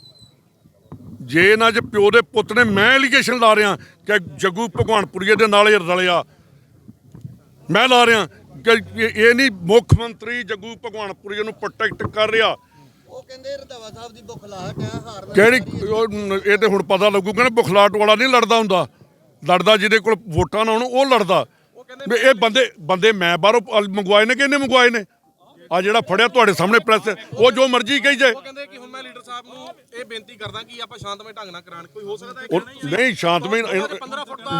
ਜੇ ਨਾ ਜੇ ਪਿਓ ਦੇ ਪੁੱਤ ਨੇ ਮੈਂ ਐਲੀਗੇਸ਼ਨ ਲਾ ਰਿਹਾ ਕਿ ਜੱਗੂ ਭਗਵਾਨਪੁਰੀਏ ਦੇ ਨਾਲ ਇਹ ਰਲਿਆ। ਮੈਂ ਲਾ ਰਿਹਾ ਕਿ ਇਹ- ਨਹੀਂ ਮੁੱਖ ਮੰਤਰੀ ਜੱਗੂ ਭਗਵਾਨਪੁਰੀਏ ਨੂੰ ਪ੍ਰੋਟੈਕਟ ਕਰ ਰਿਹਾ। ਉਹ ਕਹਿੰਦੇ ਰੰਧਾਵਾ ਸਾਹਿਬ ਦੀ ਭੁੱਖ ਲਾਹਟ ਹੈ ਹਾਰ ਕਿਹੜੀ ਇਹ ਤੇ ਹੁਣ ਪਤਾ ਲੱਗੂਗਾ ਨਾ ਬੁਖਲਾਟ ਵਾਲਾ ਨਹੀਂ ਲੜਦਾ ਹੁੰਦਾ। ਲੜਦਾ ਜਿਹਦੇ ਕੋਲ ਵੋਟਾਂ ਨਾ ਹੋਣ ਉਹ ਲੜਦਾ। ਇਹ ਬੰਦੇ ਬੰਦੇ ਮੈਂ ਬਾਹਰੋਂ ਮੰਗਵਾਏ ਨੇ ਕਿ ਇਹਨੇ ਮੰਗਵਾਏ ਨੇ? ਆ ਜਿਹੜਾ ਫੜਿਆ ਤੁਹਾਡੇ ਸਾਹਮਣੇ ਪ੍ਰੈਸ ਉਹ ਜੋ ਮਰਜ਼ੀ ਕਹੀ ਜਾਏ। ਕਹਿੰਦੇ ਕਿ ਹੁਣ ਮੈਂ ਲੀਡਰ ਸਾਹਿਬ ਨੂੰ ਇਹ ਬੇਨਤੀ ਕਰਦਾ ਕਿ ਆਪਾਂ ਸ਼ਾਂਤਮਈ ਢੰਗ ਨਾਲ ਕਰਾਣ ਕੋਈ ਹੋ ਸਕਦਾ ਹੈ ਉਹ ਨਹੀਂ? ਸ਼ਾਂਤਮਈ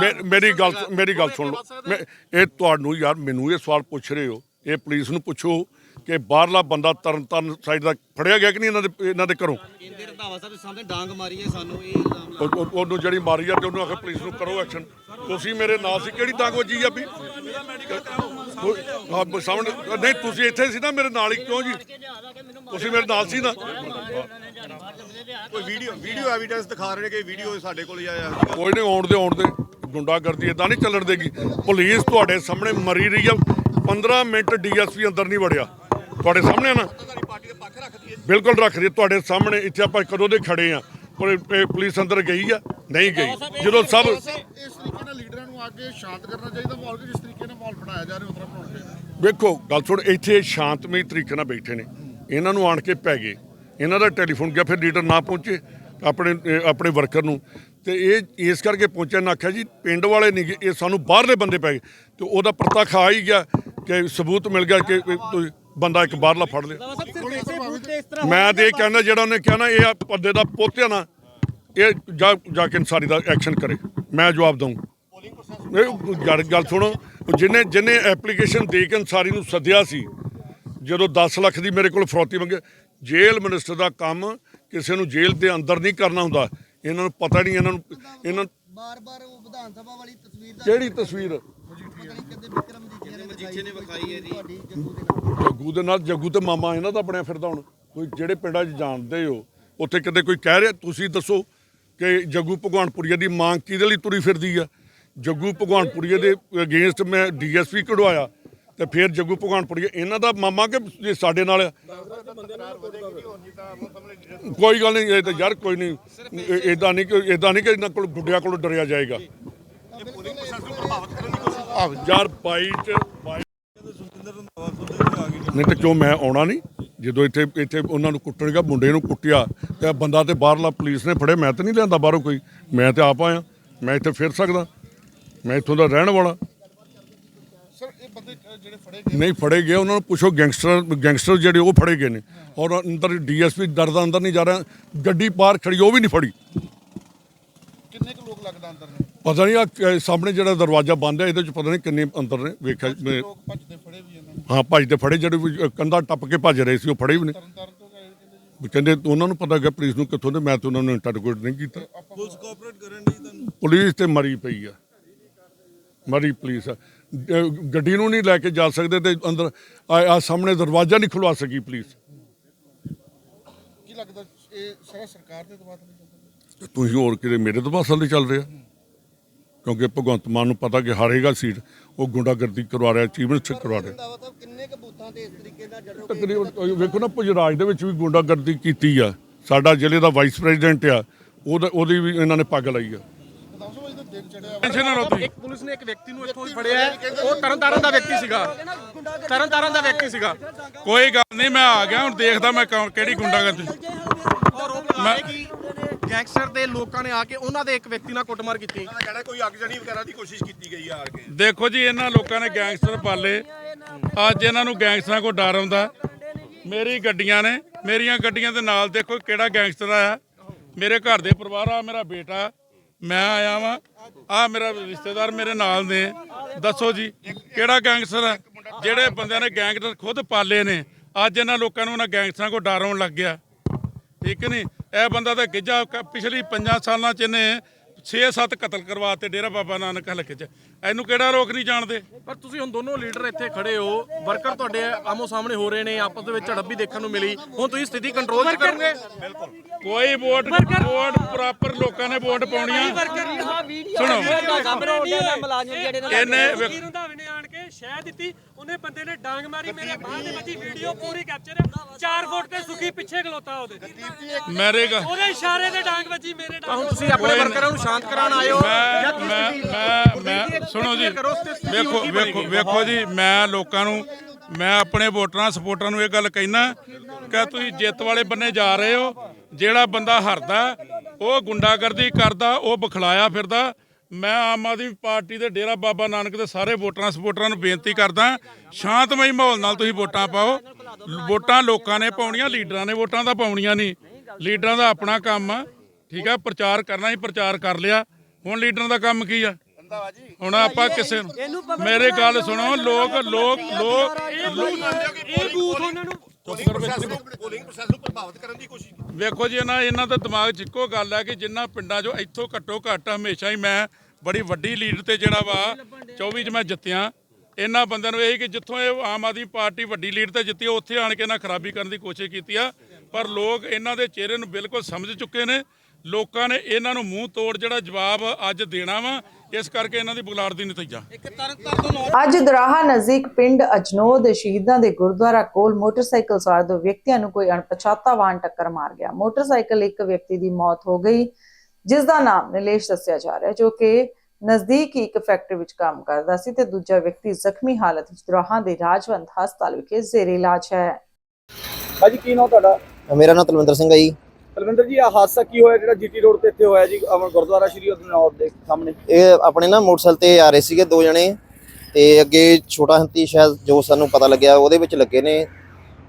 ਮੇ- ਮੇਰੀ ਗੱਲ ਮੇਰੀ ਗੱਲ ਸੁਣ ਲਓ। ਮੈਂ ਇਹ ਤੁਹਾਨੂੰ ਯਾਰ ਮੈਨੂੰ ਇਹ ਸਵਾਲ ਪੁੱਛ ਰਹੇ ਹੋ। ਇਹ ਪੁਲਿਸ ਨੂੰ ਪੁੱਛੋ ਕਿ ਬਾਹਰਲਾ ਬੰਦਾ ਤਰਨ ਤਾਰਨ ਸਾਈਡ ਦਾ ਫੜਿਆ ਗਿਆ ਕਿ ਨਹੀਂ ਇਹਨਾਂ ਦੇ ਇਹਨਾਂ ਦੇ ਘਰੋਂ? ਕਹਿੰਦੇ ਰੰਧਾਵਾ ਸਾਹਿਬ ਦੇ ਸਾਹਮਣੇ ਡਾਂਗ ਮਾਰੀ ਹੈ ਸਾਨੂੰ ਇਹ ਇਲਜ਼ਾਮ ਲਾ ਉਹ- ਉਹ- ਉਹਨੂੰ ਜਿਹੜੀ ਮਾਰੀ ਆ ਤੇ ਉਹਨੂੰ ਆਖੇ ਪੁਲਿਸ ਨੂੰ ਕਰੋ ਐਕਸ਼ਨ ਤੁਸੀਂ ਮੇਰੇ ਨਾਲ ਸੀ ਕਿਹੜੀ ਤਾਂਗ ਵੱਜੀ ਆ ਵੀ? ਸਾਹਮਣੇ ਨਹੀਂ ਤੁਸੀਂ ਇੱਥੇ ਸੀ ਨਾ ਮੇਰੇ ਨਾਲ ਹੀ ਕਿਉਂ ਜੀ? ਤੁਸੀਂ ਮੇਰੇ ਨਾਲ ਸੀ ਨਾ। ਕੋਈ ਵੀਡੀਓ ਵੀਡੀਓ ਐਵੀਡੈਂਸ ਦਿਖਾ ਰਹੇ ਨੇ ਕਿ ਵੀਡੀਓ ਸਾਡੇ ਕੋਲ ਆਇਆ। ਕੋਈ ਨਹੀਂ ਆਉਣ ਦੇ ਆਉਣ ਦੇ। ਗੁੰਡਾਗਰਦੀ ਇਦਾਂ ਨਹੀਂ ਚੱਲਣ ਦੇਗੀ। ਪੁਲਿਸ ਤੁਹਾਡੇ ਸਾਹਮਣੇ ਮਰੀ ਰਹੀ ਆ। 15 ਮਿੰਟ ਡੀਐਸਪੀ ਅੰਦਰ ਨਹੀਂ ਵੜਿਆ। ਤੁਹਾਡੇ ਸਾਹਮਣੇ ਆ ਨਾ? ਬਿਲਕੁਲ ਰੱਖ ਰਹੀ ਤੁਹਾਡੇ ਸਾਹਮਣੇ ਇੱਥੇ ਆਪਾਂ ਕਦੋਂ ਦੇ ਖੜੇ ਆ? ਪੁਲਿਸ ਅੰਦਰ ਗਈ ਆ? ਨਹੀਂ ਗਈ। ਜਦੋਂ ਸਭ ਆ ਕੇ ਸ਼ਾਂਤ ਕਰਨਾ ਚਾਹੀਦਾ ਮਾਹੌਲ ਕਿ ਜਿਸ ਤਰੀਕੇ ਨਾਲ ਮਾਹੌਲ ਬਣਾਇਆ ਜਾ ਰਿਹਾ ਉਸ ਤਰ੍ਹਾਂ ਬਣਾਉਣਾ ਚਾਹੀਦਾ? ਵੇਖੋ ਗੱਲ ਸੁਣ ਇੱਥੇ ਸ਼ਾਂਤਮਈ ਤਰੀਕੇ ਨਾਲ ਬੈਠੇ ਨੇ। ਇਹਨਾਂ ਨੂੰ ਆਣ ਕੇ ਪੈ ਗਏ। ਇਹਨਾਂ ਦਾ ਟੈਲੀਫੋਨ ਗਿਆ ਫਿਰ ਲੀਡਰ ਨਾ ਪਹੁੰਚੇ ਆਪਣੇ ਆਪਣੇ ਵਰਕਰ ਨੂੰ। ਤੇ ਇਹ ਇਸ ਕਰਕੇ ਪਹੁੰਚਿਆ ਨਾ ਆਖਿਆ ਜੀ ਪਿੰਡ ਵਾਲੇ ਨਹੀਂ ਇਹ ਸਾਨੂੰ ਬਾਹਰਲੇ ਬੰਦੇ ਪੈ ਗਏ। ਤੇ ਉਹਦਾ ਪ੍ਰਤੱਖ ਆ ਹੀ ਗਿਆ ਕਿ ਸਬੂਤ ਮਿਲ ਗਿਆ ਕਿ ਬੰਦਾ ਇੱਕ ਬਾਹਰਲਾ ਫੜ ਲਿਆ। ਮੈਂ ਤੇ ਇਹ ਕਹਿੰਦਾ ਜਿਹੜਾ ਉਹਨੇ ਕਿਹਾ ਨਾ ਇਹ ਪੱਦੇ ਦਾ ਪੋਤਿਆ ਨਾ ਇਹ ਜਾ ਜਾ ਕੇ ਇਨਸਾਰੀ ਦਾ ਐਕਸ਼ਨ ਕਰੇ। ਮੈਂ ਜਵਾਬ ਦਊਂਗਾ। ਇਹ ਗੱਲ ਗੱਲ ਸੁਣੋ। ਜਿਹਨੇ ਜਿਹਨੇ ਐਪਲੀਕੇਸ਼ਨ ਦੇ ਕੇ ਅਨਸਾਰੀ ਨੂੰ ਸੱਦਿਆ ਸੀ ਜਦੋਂ 10 ਲੱਖ ਦੀ ਮੇਰੇ ਕੋਲ ਫਰੌਤੀ ਮੰਗੇ ਜੇਲ੍ਹ ਮਿਨਿਸਟਰ ਦਾ ਕੰਮ ਕਿਸੇ ਨੂੰ ਜੇਲ੍ਹ ਦੇ ਅੰਦਰ ਨਹੀਂ ਕਰਨਾ ਹੁੰਦਾ। ਇਹਨਾਂ ਨੂੰ ਪਤਾ ਨਹੀਂ ਇਹਨਾਂ ਨੂੰ ਇਹਨਾਂ ਬਾਰ-ਬਾਰ ਉਹ ਵਿਧਾਨ ਸਭਾ ਵਾਲੀ ਤਸਵੀਰ ਦਾ ਕਿਹੜੀ ਤਸਵੀਰ? ਜੱਗੂ ਦੇ ਨਾਲ। ਜੱਗੂ ਤੇ ਮਾਮਾ ਇਹਨਾਂ ਦਾ ਬਣਿਆ ਫਿਰਦਾ ਹੁਣ। ਕੋਈ ਜਿਹੜੇ ਪਿੰਡਾਂ 'ਚ ਜਾਣਦੇ ਹੋ ਉੱਥੇ ਕਿਤੇ ਕੋਈ ਕਹਿ ਰਿਹਾ ਤੁਸੀਂ ਦੱਸੋ ਕਿ ਜੱਗੂ ਭਗਵਾਨਪੁਰੀਆ ਦੀ ਮੰਗ ਕਿਹਦੇ ਲਈ ਤੁਰੀ ਫਿਰਦੀ ਆ? ਜੱਗੂ ਭਗਵਾਨਪੁਰੀਆ ਦੇ ਅਗੇਂਸਟ ਮੈਂ ਡੀਐਸਪੀ ਕਢਵਾਇਆ ਤੇ ਫਿਰ ਜੱਗੂ ਭਗਵਾਨਪੁਰੀਆ ਇਹਨਾਂ ਦਾ ਮਾਮਾ ਕਿ ਸਾਡੇ ਨਾਲ ਆ? ਕੋਈ ਗੱਲ ਨਹੀਂ, ਇਹ ਤਾਂ ਯਾਰ ਕੋਈ ਨਹੀਂ ਇਦਾਂ ਨਹੀਂ ਕਿ ਇਦਾਂ ਨਹੀਂ ਕਿ ਇਹਨਾਂ ਕੋਲ ਗੁੱਡਿਆਂ ਕੋਲ ਡਰਿਆ ਜਾਏਗਾ। ਆਹ, ਯਾਰ ਬਾਈ ਚ ਨਹੀਂ ਤਾਂ ਕਿਉਂ ਮੈਂ ਆਉਣਾ ਨਹੀਂ? ਜਦੋਂ ਇੱਥੇ ਇੱਥੇ ਉਹਨਾਂ ਨੂੰ ਕੁੱਟਣਗਾ, ਮੁੰਡੇ ਨੂੰ ਕੁੱਟਿਆ ਤੇ ਬੰਦਾ ਤੇ ਬਾਹਰਲਾ ਪੁਲਿਸ ਨੇ ਫੜੇ ਮੈਂ ਤਾਂ ਨਹੀਂ ਲਿਆਂਦਾ ਬਾਹਰੋਂ ਕੋਈ। ਮੈਂ ਤੇ ਆਪ ਆਇਆ, ਮੈਂ ਇੱਥੇ ਫਿਰ ਸਕਦਾ। ਮੈਂ ਇੱਥੋਂ ਦਾ ਰਹਿਣ ਵਾਲਾ। ਸਰ ਇਹ ਬੰਦੇ ਜਿਹੜੇ ਫੜੇ ਗਏ ਨਹੀਂ ਫੜੇ ਗਏ ਉਹਨਾਂ ਨੂੰ ਪੁੱਛੋ ਗੈਂਗਸਟਰ ਗੈਂਗਸਟਰ ਜਿਹੜੇ ਉਹ ਫੜੇ ਗਏ ਨੇ। ਔਰ ਅੰਦਰ ਡੀਐਸਪੀ ਡਰਦਾ ਅੰਦਰ ਨਹੀਂ ਜਾ ਰਿਹਾ। ਗੱਡੀ ਬਾਹਰ ਖੜੀ ਉਹ ਵੀ ਨਹੀਂ ਫੜੀ। ਕਿੰਨੇ ਕੁ ਲੋਕ ਲੱਗਦਾ ਅੰਦਰ ਨੇ? ਪਤਾ ਨਹੀਂ ਆ ਸਾਹਮਣੇ ਜਿਹੜਾ ਦਰਵਾਜ਼ਾ ਬੰਦ ਹੈ ਇਹਦੇ ਚ ਪਤਾ ਨਹੀਂ ਕਿੰਨੇ ਅੰਦਰ ਨੇ ਵੇਖਿਆ ਮੈਂ- ਲੋਕ ਭੱਜਦੇ ਫੜੇ ਵੀ ਇਹਨਾਂ ਨੂੰ? ਹਾਂ ਭੱਜਦੇ ਫੜੇ ਜਿਹੜੇ ਕੰਧਾ ਟੱਪ ਕੇ ਭੱਜ ਰਹੇ ਸੀ ਉਹ ਫੜੇ ਵੀ ਨੇ। ਕਹਿੰਦੇ ਉਹਨਾਂ ਨੂੰ ਪਤਾ ਗਿਆ ਪੁਲਿਸ ਨੂੰ ਕਿੱਥੋਂ ਦੇ ਮੈਂ ਤਾਂ ਉਹਨਾਂ ਨੂੰ ਇੰਟਰੋਗੇਟ ਨਹੀਂ ਕੀਤਾ। ਪੁਲਿਸ ਕੋਆਪਰੇਟ ਕਰਨ ਦੀ ਤੁਹਾਨੂੰ? ਪੁਲਿਸ ਤੇ ਮਰੀ ਪਈ ਆ। ਮਰੀ ਪੁਲਿਸ। ਗੱਡੀ ਨੂੰ ਨਹੀਂ ਲੈ ਕੇ ਜਾ ਸਕਦੇ ਤੇ ਅੰਦਰ ਆ ਸਾਹਮਣੇ ਦਰਵਾਜ਼ਾ ਨਹੀਂ ਖੁਲਵਾ ਸਕੀ ਪੁਲਿਸ। ਕੀ ਲੱਗਦਾ ਇਹ ਸਾਰਾ ਸਰਕਾਰ ਦੇ ਦਬਾਅ ਤੇ ਤੁਸੀਂ ਹੋਰ ਕਿਤੇ ਮੇਰੇ ਤੋਂ ਪਾਸਲ ਦੇ ਚੱਲ ਰਿਹਾ? ਕਿਉਂਕਿ ਭਗਵੰਤ ਮਾਨ ਨੂੰ ਪਤਾ ਕਿ ਹਾਰੇਗਾ ਸੀਟ ਉਹ ਗੁੰਡਾਗਰਦੀ ਕਰਵਾ ਰਿਹਾ ਚੀਫ ਮਿਨਿਸਟਰ ਕਰਵਾ ਰਿਹਾ। ਕਿੰਨੇ ਕੁ ਬੂਥਾਂ ਤੇ ਇਸ ਤਰੀਕੇ ਵੇਖੋ ਨਾ ਪੁਜਰਾਜ ਦੇ ਵਿੱਚ ਵੀ ਗੁੰਡਾਗਰਦੀ ਕੀਤੀ ਆ। ਸਾਡਾ ਜ਼ਿਲ੍ਹੇ ਦਾ ਵਾਈਸ ਪ੍ਰੈਜ਼ੀਡੈਂਟ ਆ। ਉਹਦਾ ਉਹਦੀ ਵੀ ਇਹਨਾਂ ਨੇ ਪੱਗ ਲਾਈ ਆ ਦੱਸੋ ਵਜੇ ਤਾਂ ਦਿਨ ਚੜਿਆ ਟੈਨਸ਼ਨ ਨਾ ਲਓ ਇੱਕ ਪੁਲਿਸ ਨੇ ਇੱਕ ਵਿਅਕਤੀ ਨੂੰ ਇੱਥੋਂ ਹੀ ਫੜਿਆ ਹੈ। ਉਹ ਤਰਨਤਾਰਨ ਦਾ ਵਿਅਕਤੀ ਸੀਗਾ। ਤਰਨਤਾਰਨ ਦਾ ਵਿਅਕਤੀ ਸੀਗਾ। ਕੋਈ ਗੱਲ ਨਹੀਂ ਮੈਂ ਆ ਗਿਆ ਹੁਣ ਦੇਖਦਾ ਮੈਂ ਕੌਣ ਕਿਹੜੀ ਗੁੰਡਾਗਰਦੀ। ਮੈਂ ਕਿ ਗੈਂਗਸਟਰ ਦੇ ਲੋਕਾਂ ਨੇ ਆ ਕੇ ਉਹਨਾਂ ਦੇ ਇੱਕ ਵਿਅਕਤੀ ਨਾਲ ਕੁੱਟਮਾਰ ਕੀਤੀ। ਕਹਿੰਦਾ ਕੋਈ ਅਗਜਣੀ ਵਗੈਰਾ ਦੀ ਕੋਸ਼ਿਸ਼ ਕੀਤੀ ਗਈ ਆ ਆ ਕੇ। ਦੇਖੋ ਜੀ ਇਹਨਾਂ ਲੋਕਾਂ ਨੇ ਗੈਂਗਸਟਰ ਪਾਲੇ। ਅੱਜ ਇਹਨਾਂ ਨੂੰ ਗੈਂਗਸਟਰਾਂ ਕੋ ਡਰ ਆਉਂਦਾ। ਮੇਰੀ ਗੱਡੀਆਂ ਨੇ ਮੇਰੀਆਂ ਗੱਡੀਆਂ ਦੇ ਨਾਲ ਦੇਖੋ ਕਿਹੜਾ ਗੈਂਗਸਟਰ ਆਇਆ। ਮੇਰੇ ਘਰ ਦੇ ਪਰਿਵਾਰ ਆ ਮੇਰਾ ਬੇਟਾ। ਮੈਂ ਆਇਆ ਵਾਂ। ਆ ਮੇਰਾ ਰਿਸ਼ਤੇਦਾਰ ਮੇਰੇ ਨਾਲ ਨੇ। ਦੱਸੋ ਜੀ, ਕਿਹੜਾ ਗੈਂਗਸਟਰ ਹੈ? ਜਿਹੜੇ ਬੰਦਿਆਂ ਨੇ ਗੈਂਗਸਟਰ ਖੁਦ ਪਾਲੇ ਨੇ। ਅੱਜ ਇਹਨਾਂ ਲੋਕਾਂ ਨੂੰ ਉਹਨਾਂ ਗੈਂਗਸਟਰਾਂ ਕੋ ਡਰ ਆਉਣ ਲੱਗ ਗਿਆ। ਠੀਕ ਨਹੀਂ? ਇਹ ਬੰਦਾ ਤਾਂ ਗਿੱਜਾ ਪਿਛਲੀ 5 ਸਾਲਾਂ ਚ ਇਹਨੇ 6-7 ਕਤਲ ਕਰਵਾਤੇ ਡੇਰਾ ਬਾਬਾ ਨਾਨਕ ਹਲਕੇ ਚ। ਇਹਨੂੰ ਕਿਹੜਾ ਲੋਕ ਨਹੀਂ ਜਾਣਦੇ? ਪਰ ਤੁਸੀਂ ਹੁਣ ਦੋਨੋਂ ਲੀਡਰ ਇੱਥੇ ਖੜੇ ਹੋ ਵਰਕਰ ਤੁਹਾਡੇ ਆਮੋ ਸਾਹਮਣੇ ਹੋ ਰਹੇ ਨੇ ਆਪਸ ਦੇ ਵਿੱਚ ਝੜਪ ਵੀ ਦੇਖਣ ਨੂੰ ਮਿਲੀ। ਹੁਣ ਤੁਸੀਂ ਸਥਿਤੀ ਕੰਟਰੋਲ 'ਚ ਕਰੋਗੇ? ਕੋਈ ਵੋਟ ਵੋਟ ਪ੍ਰੋਪਰ ਲੋਕਾਂ ਨੇ ਵੋਟ ਪਾਉਣੀ ਆ। ਸੁਣੋ। ਇਹਨੇ ਵੇਖ- ਰੰਧਾਵੇ ਨੇ ਆਣ ਕੇ ਸ਼ਹਿ ਦਿੱਤੀ ਉਹਨੇ ਬੰਦੇ ਨੇ ਡਾਂਗ ਮਾਰੀ ਮੇਰੇ ਬਾਹ ਦੇ ਵੱਜੀ ਵੀਡੀਓ ਪੂਰੀ ਕੈਪਚਰ ਹੈ 4 ਫੁੱਟ ਤੇ ਸੁਖੀ ਪਿੱਛੇ ਖਲੋਤਾ ਉਹਦੇ। ਮੇਰੇ ਉਹਦੇ ਇਸ਼ਾਰੇ ਤੇ ਡਾਂਗ ਵੱਜੀ ਮੇਰੇ ਹੁਣ ਡਾਂਗ ਤੁਸੀਂ ਆਪਣੇ ਵਰਕਰਾਂ ਨੂੰ ਸ਼ਾਂਤ ਕਰਾਉਣ ਆਏ ਹੋ ਮੈਂ ਮੈਂ ਮੈਂ ਮੈਂ ਸੁਣੋ ਜੀ ਵੇਖੋ ਵੇਖੋ ਵੇਖੋ ਜੀ ਮੈਂ ਲੋਕਾਂ ਨੂੰ ਮੈਂ ਆਪਣੇ ਵੋਟਰਾਂ ਸਪੋਰਟਰਾਂ ਨੂੰ ਇਹ ਗੱਲ ਕਹਿਣਾ ਕਿ ਤੁਸੀਂ ਜਿੱਤ ਵਾਲੇ ਬੰਨੇ ਜਾ ਰਹੇ ਹੋ ਜਿਹੜਾ ਬੰਦਾ ਹਰਦਾ ਉਹ ਗੁੰਡਾਗਰਦੀ ਕਰਦਾ ਉਹ ਬਖਲਾਇਆ ਫਿਰਦਾ ਮੈਂ ਆਮ ਆਦਮੀ ਪਾਰਟੀ ਦੇ ਡੇਰਾ ਬਾਬਾ ਨਾਨਕ ਦੇ ਸਾਰੇ ਵੋਟਰਾਂ ਸਪੋਰਟਰਾਂ ਨੂੰ ਬੇਨਤੀ ਕਰਦਾ ਸ਼ਾਂਤਮਈ ਮਾਹੌਲ ਨਾਲ ਤੁਸੀਂ ਵੋਟਾਂ ਪਾਓ। ਵੋਟਾਂ ਲੋਕਾਂ ਨੇ ਪਾਉਣੀਆਂ ਲੀਡਰਾਂ ਨੇ ਵੋਟਾਂ ਤਾਂ ਪਾਉਣੀਆਂ ਨਹੀਂ। ਲੀਡਰਾਂ ਦਾ ਆਪਣਾ ਕੰਮ ਆ ਠੀਕ ਆ ਪ੍ਰਚਾਰ ਕਰਨਾ ਹੀ ਪ੍ਰਚਾਰ ਕਰ ਲਿਆ। ਹੁਣ ਲੀਡਰਾਂ ਦਾ ਕੰਮ ਕੀ ਆ? ਹੁਣ ਆਪਾਂ ਕਿਸੇ ਨੂੰ ਮੇਰੇ ਗੱਲ ਸੁਣੋ ਲੋਕ ਲੋਕ ਲੋਕ ਇਹ ਬੂਥ ਉਹਨਾਂ ਨੂੰ ਵੇਖੋ ਜੀ ਇਹਨਾਂ ਇਹਨਾਂ ਦਾ ਦਿਮਾਗ 'ਚ ਇੱਕੋ ਗੱਲ ਹੈ ਕਿ ਜਿੰਨਾ ਪਿੰਡਾਂ 'ਚੋਂ ਇੱਥੋਂ ਘੱਟੋ ਘੱਟ ਹਮੇਸ਼ਾ ਹੀ ਮੈਂ ਬੜੀ ਵੱਡੀ ਲੀਡ ਤੇ ਜਿਹੜਾ ਵਾ 24 'ਚ ਮੈਂ ਜਿੱਤਿਆ। ਇਹਨਾਂ ਬੰਦਿਆਂ ਨੂੰ ਇਹ ਕਿ ਜਿੱਥੋਂ ਇਹ ਆਮ ਆਦਮੀ ਪਾਰਟੀ ਵੱਡੀ ਲੀਡ ਤੇ ਜਿੱਤੀ ਉੱਥੇ ਆਣ ਕੇ ਇਹਨਾਂ ਖਰਾਬੀ ਕਰਨ ਦੀ ਕੋਸ਼ਿਸ਼ ਕੀਤੀ ਆ। ਪਰ ਲੋਕ ਇਹਨਾਂ ਦੇ ਚਿਹਰੇ ਨੂੰ ਬਿਲਕੁਲ ਸਮਝ ਚੁੱਕੇ ਨੇ। ਲੋਕਾਂ ਨੇ ਇਹਨਾਂ ਨੂੰ ਮੂੰਹ ਤੋੜ ਜਿਹੜਾ ਜਵਾਬ ਅੱਜ ਦੇਣਾ ਵਾ ਇਸ ਕਰਕੇ ਇਹਨਾਂ ਦੀ ਬੁਲਾੜ ਦੀ ਨਤੀਜਾ। ਅੱਜ ਦਰਾਹਾ ਨਜ਼ਦੀਕ ਪਿੰਡ ਅਜਨੋਦ ਦੇ ਸ਼ਹੀਦਾਂ ਦੇ ਗੁਰਦੁਆਰਾ ਕੋਲ ਮੋਟਰਸਾਈਕਲ ਸਵਾਰ ਦੋ ਵਿਅਕਤੀਆਂ ਨੂੰ ਕੋਈ ਅਣਪਛਾਤਾ ਵਾਹਨ ਟੱਕਰ ਮਾਰ ਗਿਆ। ਮੋਟਰਸਾਈਕਲ ਇੱਕ ਵਿਅਕਤੀ ਦੀ ਮੌਤ ਹੋ ਗਈ ਜਿਸ ਦਾ ਨਾਮ ਨਿਲੇਸ਼ ਦੱਸਿਆ ਜਾ ਰਿਹਾ ਜੋ ਕਿ ਨਜ਼ਦੀਕ ਹੀ ਇੱਕ ਫੈਕਟਰੀ ਵਿੱਚ ਕੰਮ ਕਰਦਾ ਸੀ ਤੇ ਦੂਜਾ ਵਿਅਕਤੀ ਜ਼ਖਮੀ ਹਾਲਤ ਵਿੱਚ ਦਰਾਹਾ ਦੇ ਰਾਜਵੰਤ ਹਸਪਤਾਲ ਵਿਖੇ ਜ਼ੇਰੇ ਇਲਾਜ ਹੈ। ਭਾਜੀ ਕੀ ਨਾਮ ਤੁਹਾਡਾ? ਮੇਰਾ ਨਾਮ ਤਲਵਿੰਦਰ ਸਿੰਘ ਹੈ ਜੀ। ਤਲਵਿੰਦਰ ਜੀ ਆ ਹਾਦਸਾ ਕੀ ਹੋਇਆ ਜਿਹੜਾ ਜੀਟੀ ਰੋਡ ਤੇ ਇੱਥੇ ਹੋਇਆ ਜੀ? ਅਮਰ ਗੁਰਦੁਆਰਾ ਸ਼੍ਰੀ ਅਦਨਾਵ ਦੇ ਸਾਹਮਣੇ। ਇਹ ਆਪਣੇ ਨਾ ਮੋਟਰਸਾਈਕਲ ਤੇ ਆ ਰਹੇ ਸੀਗੇ ਦੋ ਜਣੇ ਤੇ ਅੱਗੇ ਛੋਟਾ ਹੰਤੀ ਸ਼ਾਇਦ ਜੋ ਸਾਨੂੰ ਪਤਾ ਲੱਗਿਆ ਉਹਦੇ ਵਿੱਚ ਲੱਗੇ ਨੇ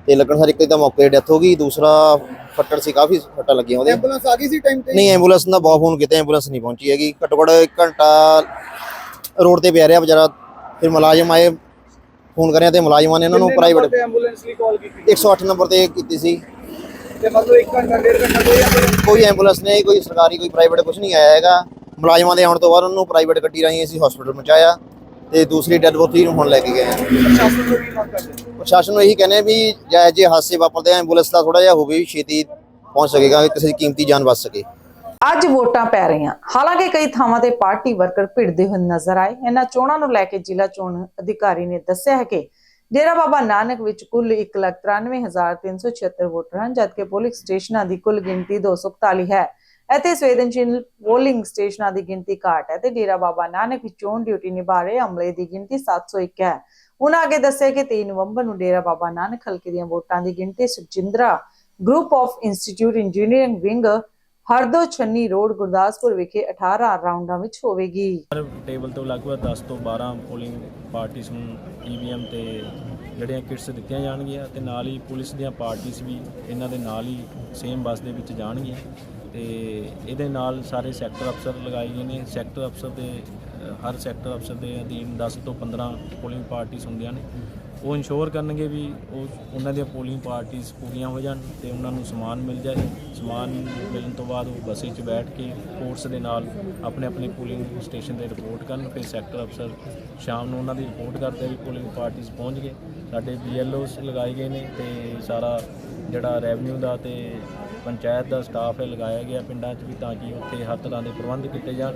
ਤੇ ਲੱਗਣ ਸਾਰ ਇੱਕ ਦਾ ਮੌਕੇ ਤੇ ਡੈਥ ਹੋ ਗਈ ਦੂਸਰਾ ਫੱਟੜ ਸੀ ਕਾਫੀ ਫੱਟਾਂ ਲੱਗੀਆਂ ਉਹਦੇ। ਐਂਬੂਲੈਂਸ ਆ ਗਈ ਸੀ ਟਾਈਮ ਤੇ? ਨਹੀਂ ਐਂਬੂਲੈਂਸ ਦਾ ਬਹੁਤ ਫੋਨ ਕੀਤਾ ਐਂਬੂਲੈਂਸ ਨਹੀਂ ਪਹੁੰਚੀ ਹੈਗੀ। ਘੱਟੋ ਘੰਟਾ ਰੋਡ ਤੇ ਪਿਆ ਰਿਹਾ ਵਿਚਾਰਾ ਫਿਰ ਮੁਲਾਜ਼ਮ ਆਏ ਫੋਨ ਕਰਿਆ ਤੇ ਮੁਲਾਜ਼ਮਾਂ ਨੇ ਇਹਨਾਂ ਨੂੰ ਪ੍ਰਾਈਵੇਟ ਐਂਬੂਲੈਂਸ ਲਈ ਕਾਲ ਕੀਤੀ 108 ਨੰਬਰ ਤੇ ਕੀਤੀ ਸੀ। ਤੇ ਮਤਲਬ 1 ਘੰਟਾ ਡੇਢ ਘੰਟਾ ਕੋਈ ਐਂਬੂਲੈਂਸ ਨਹੀਂ ਕੋਈ ਸਰਕਾਰੀ ਕੋਈ ਪ੍ਰਾਈਵੇਟ ਕੁਝ ਨਹੀਂ ਆਇਆ ਹੈਗਾ। ਮੁਲਾਜ਼ਮਾਂ ਦੇ ਆਉਣ ਤੋਂ ਬਾਅਦ ਉਹਨੂੰ ਪ੍ਰਾਈਵੇਟ ਗੱਡੀ ਰਾਹੀਂ ਅਸੀਂ ਹਸਪੀਟਲ ਪਹੁੰਚਾਇਆ ਤੇ ਦੂਸਰੀ ਡੈਡ ਬੋਡੀ ਨੂੰ ਹੁਣ ਲੈ ਕੇ ਗਏ ਹਾਂ। ਪ੍ਰਸ਼ਾਸਨ ਨੂੰ ਵੀ ਮੰਗ ਕਰਦੇ ਪ੍ਰਸ਼ਾਸਨ ਨੂੰ ਇਹੀ ਕਹਿੰਦੇ ਆ ਵੀ ਜੇ ਜੇ ਹਾਦਸੇ ਵਾਪਰਦੇ ਆ ਐਂਬੂਲੈਂਸ ਦਾ ਥੋੜਾ ਜਿਹਾ ਹੋਵੇ ਵੀ ਛੇਤੀ ਪਹੁੰਚ ਸਕੇਗਾ ਕਿ ਕਿਸੇ ਦੀ ਕੀਮਤੀ ਜਾਨ ਬਚ ਸਕੇ। ਅੱਜ ਵੋਟਾਂ ਪੈ ਰਹੀਆਂ। ਹਾਲਾਂਕਿ ਕਈ ਥਾਵਾਂ ਤੇ ਪਾਰਟੀ ਵਰਕਰ ਭਿੜਦੇ ਹੋਏ ਨਜ਼ਰ ਆਏ। ਇਹਨਾਂ ਚੋਣਾਂ ਨੂੰ ਲੈ ਕੇ ਜ਼ਿਲ੍ਹਾ ਚੋਣ ਅਧਿਕਾਰੀ ਨੇ ਦੱਸਿਆ ਹੈ ਕਿ ਡੇਰਾ ਬਾਬਾ ਨਾਨਕ ਵਿੱਚ ਕੁੱਲ 193376 ਵੋਟਰ ਹਨ, ਜਦਕਿ ਪੋਲਿੰਗ ਸਟੇਸ਼ਨਾਂ ਦੀ ਕੁੱਲ ਗਿਣਤੀ 241 ਹੈ। ਅਤੇ ਸੰਵੇਦਨਸ਼ੀਲ ਪੋਲਿੰਗ ਸਟੇਸ਼ਨਾਂ ਦੀ ਗਿਣਤੀ ਘੱਟ ਹੈ ਤੇ ਡੇਰਾ ਬਾਬਾ ਨਾਨਕ ਵਿੱਚ ਚੋਣ ਡਿਊਟੀ ਨਿਭਾ ਰਹੇ ਅਮਲੇ ਦੀ ਗਿਣਤੀ 701 ਹੈ। ਉਹਨਾਂ ਅੱਗੇ ਦੱਸਿਆ ਕਿ 3 ਨਵੰਬਰ ਨੂੰ ਡੇਰਾ ਬਾਬਾ ਨਾਨਕ ਹਲਕੇ ਦੀਆਂ ਵੋਟਾਂ ਦੀ ਗਿਣਤੀ Sukhjindra group of institute engineering wing Hardo Chhanni road Gurdaspur ਵਿਖੇ 18 ਰਾਉਂਡਾਂ ਵਿੱਚ ਹੋਵੇਗੀ। ਹਰ ਟੇਬਲ ਤੋਂ ਲਗਭਗ 10 ਤੋਂ 12 ਪੋਲਿੰਗ ਪਾਰਟੀਆਂ ਨੂੰ ਈਵੀਐਮ ਤੇ ਜਿਹੜੀਆਂ ਕਿਟਸ ਦਿੱਤੀਆਂ ਜਾਣਗੀਆਂ ਤੇ ਨਾਲ ਹੀ ਪੁਲਿਸ ਦੀਆਂ ਪਾਰਟੀਆਂ ਵੀ ਇਹਨਾਂ ਦੇ ਨਾਲ ਹੀ ਸੇਮ ਬੱਸ ਦੇ ਵਿੱਚ ਜਾਣਗੀਆਂ ਤੇ ਇਹਦੇ ਨਾਲ ਸਾਰੇ ਸੈਕਟਰ ਅਫਸਰ ਲਗਾਏ ਗਏ ਨੇ। ਸੈਕਟਰ ਅਫਸਰ ਦੇ ਹਰ ਸੈਕਟਰ ਅਫਸਰ ਦੇ ਅਧੀਨ 10 ਤੋਂ 15 ਪੋਲਿੰਗ ਪਾਰਟੀਆਂ ਹੁੰਦੀਆਂ ਨੇ। ਉਹ ਇਨਸ਼ੋਰ ਕਰਨਗੇ ਵੀ ਉਹ ਉਹਨਾਂ ਦੀਆਂ ਪੋਲਿੰਗ ਪਾਰਟੀਆਂ ਪੂਰੀਆਂ ਹੋ ਜਾਣ ਤੇ ਉਹਨਾਂ ਨੂੰ ਸਮਾਨ ਮਿਲ ਜਾਏ। ਸਮਾਨ ਮਿਲਣ ਤੋਂ ਬਾਅਦ ਉਹ ਬੱਸੇ 'ਚ ਬੈਠ ਕੇ ਫੋਰਸ ਦੇ ਨਾਲ ਆਪਣੇ ਆਪਣੇ ਪੋਲਿੰਗ ਸਟੇਸ਼ਨ ਤੇ ਰਿਪੋਰਟ ਕਰਨ, ਫਿਰ ਸੈਕਟਰ ਅਫਸਰ ਸ਼ਾਮ ਨੂੰ ਉਹਨਾਂ ਦੀ ਰਿਪੋਰਟ ਕਰਦੇ ਵੀ ਪੋਲਿੰਗ ਪਾਰਟੀਆਂ ਪਹੁੰਚ ਗਏ। ਸਾਡੇ ਬੀਐਲਓਸ ਲਗਾਏ ਗਏ ਨੇ ਤੇ ਸਾਰਾ ਜਿਹੜਾ ਰੈਵਨਿਊ ਦਾ ਤੇ ਪੰਚਾਇਤ ਦਾ ਸਟਾਫ ਹੈ ਲਗਾਇਆ ਗਿਆ ਪਿੰਡਾਂ 'ਚ ਵੀ ਤਾਂ ਕਿ ਉੱਥੇ ਹਰ ਤਰ੍ਹਾਂ ਦੇ ਪ੍ਰਬੰਧ ਕੀਤੇ ਜਾਣ।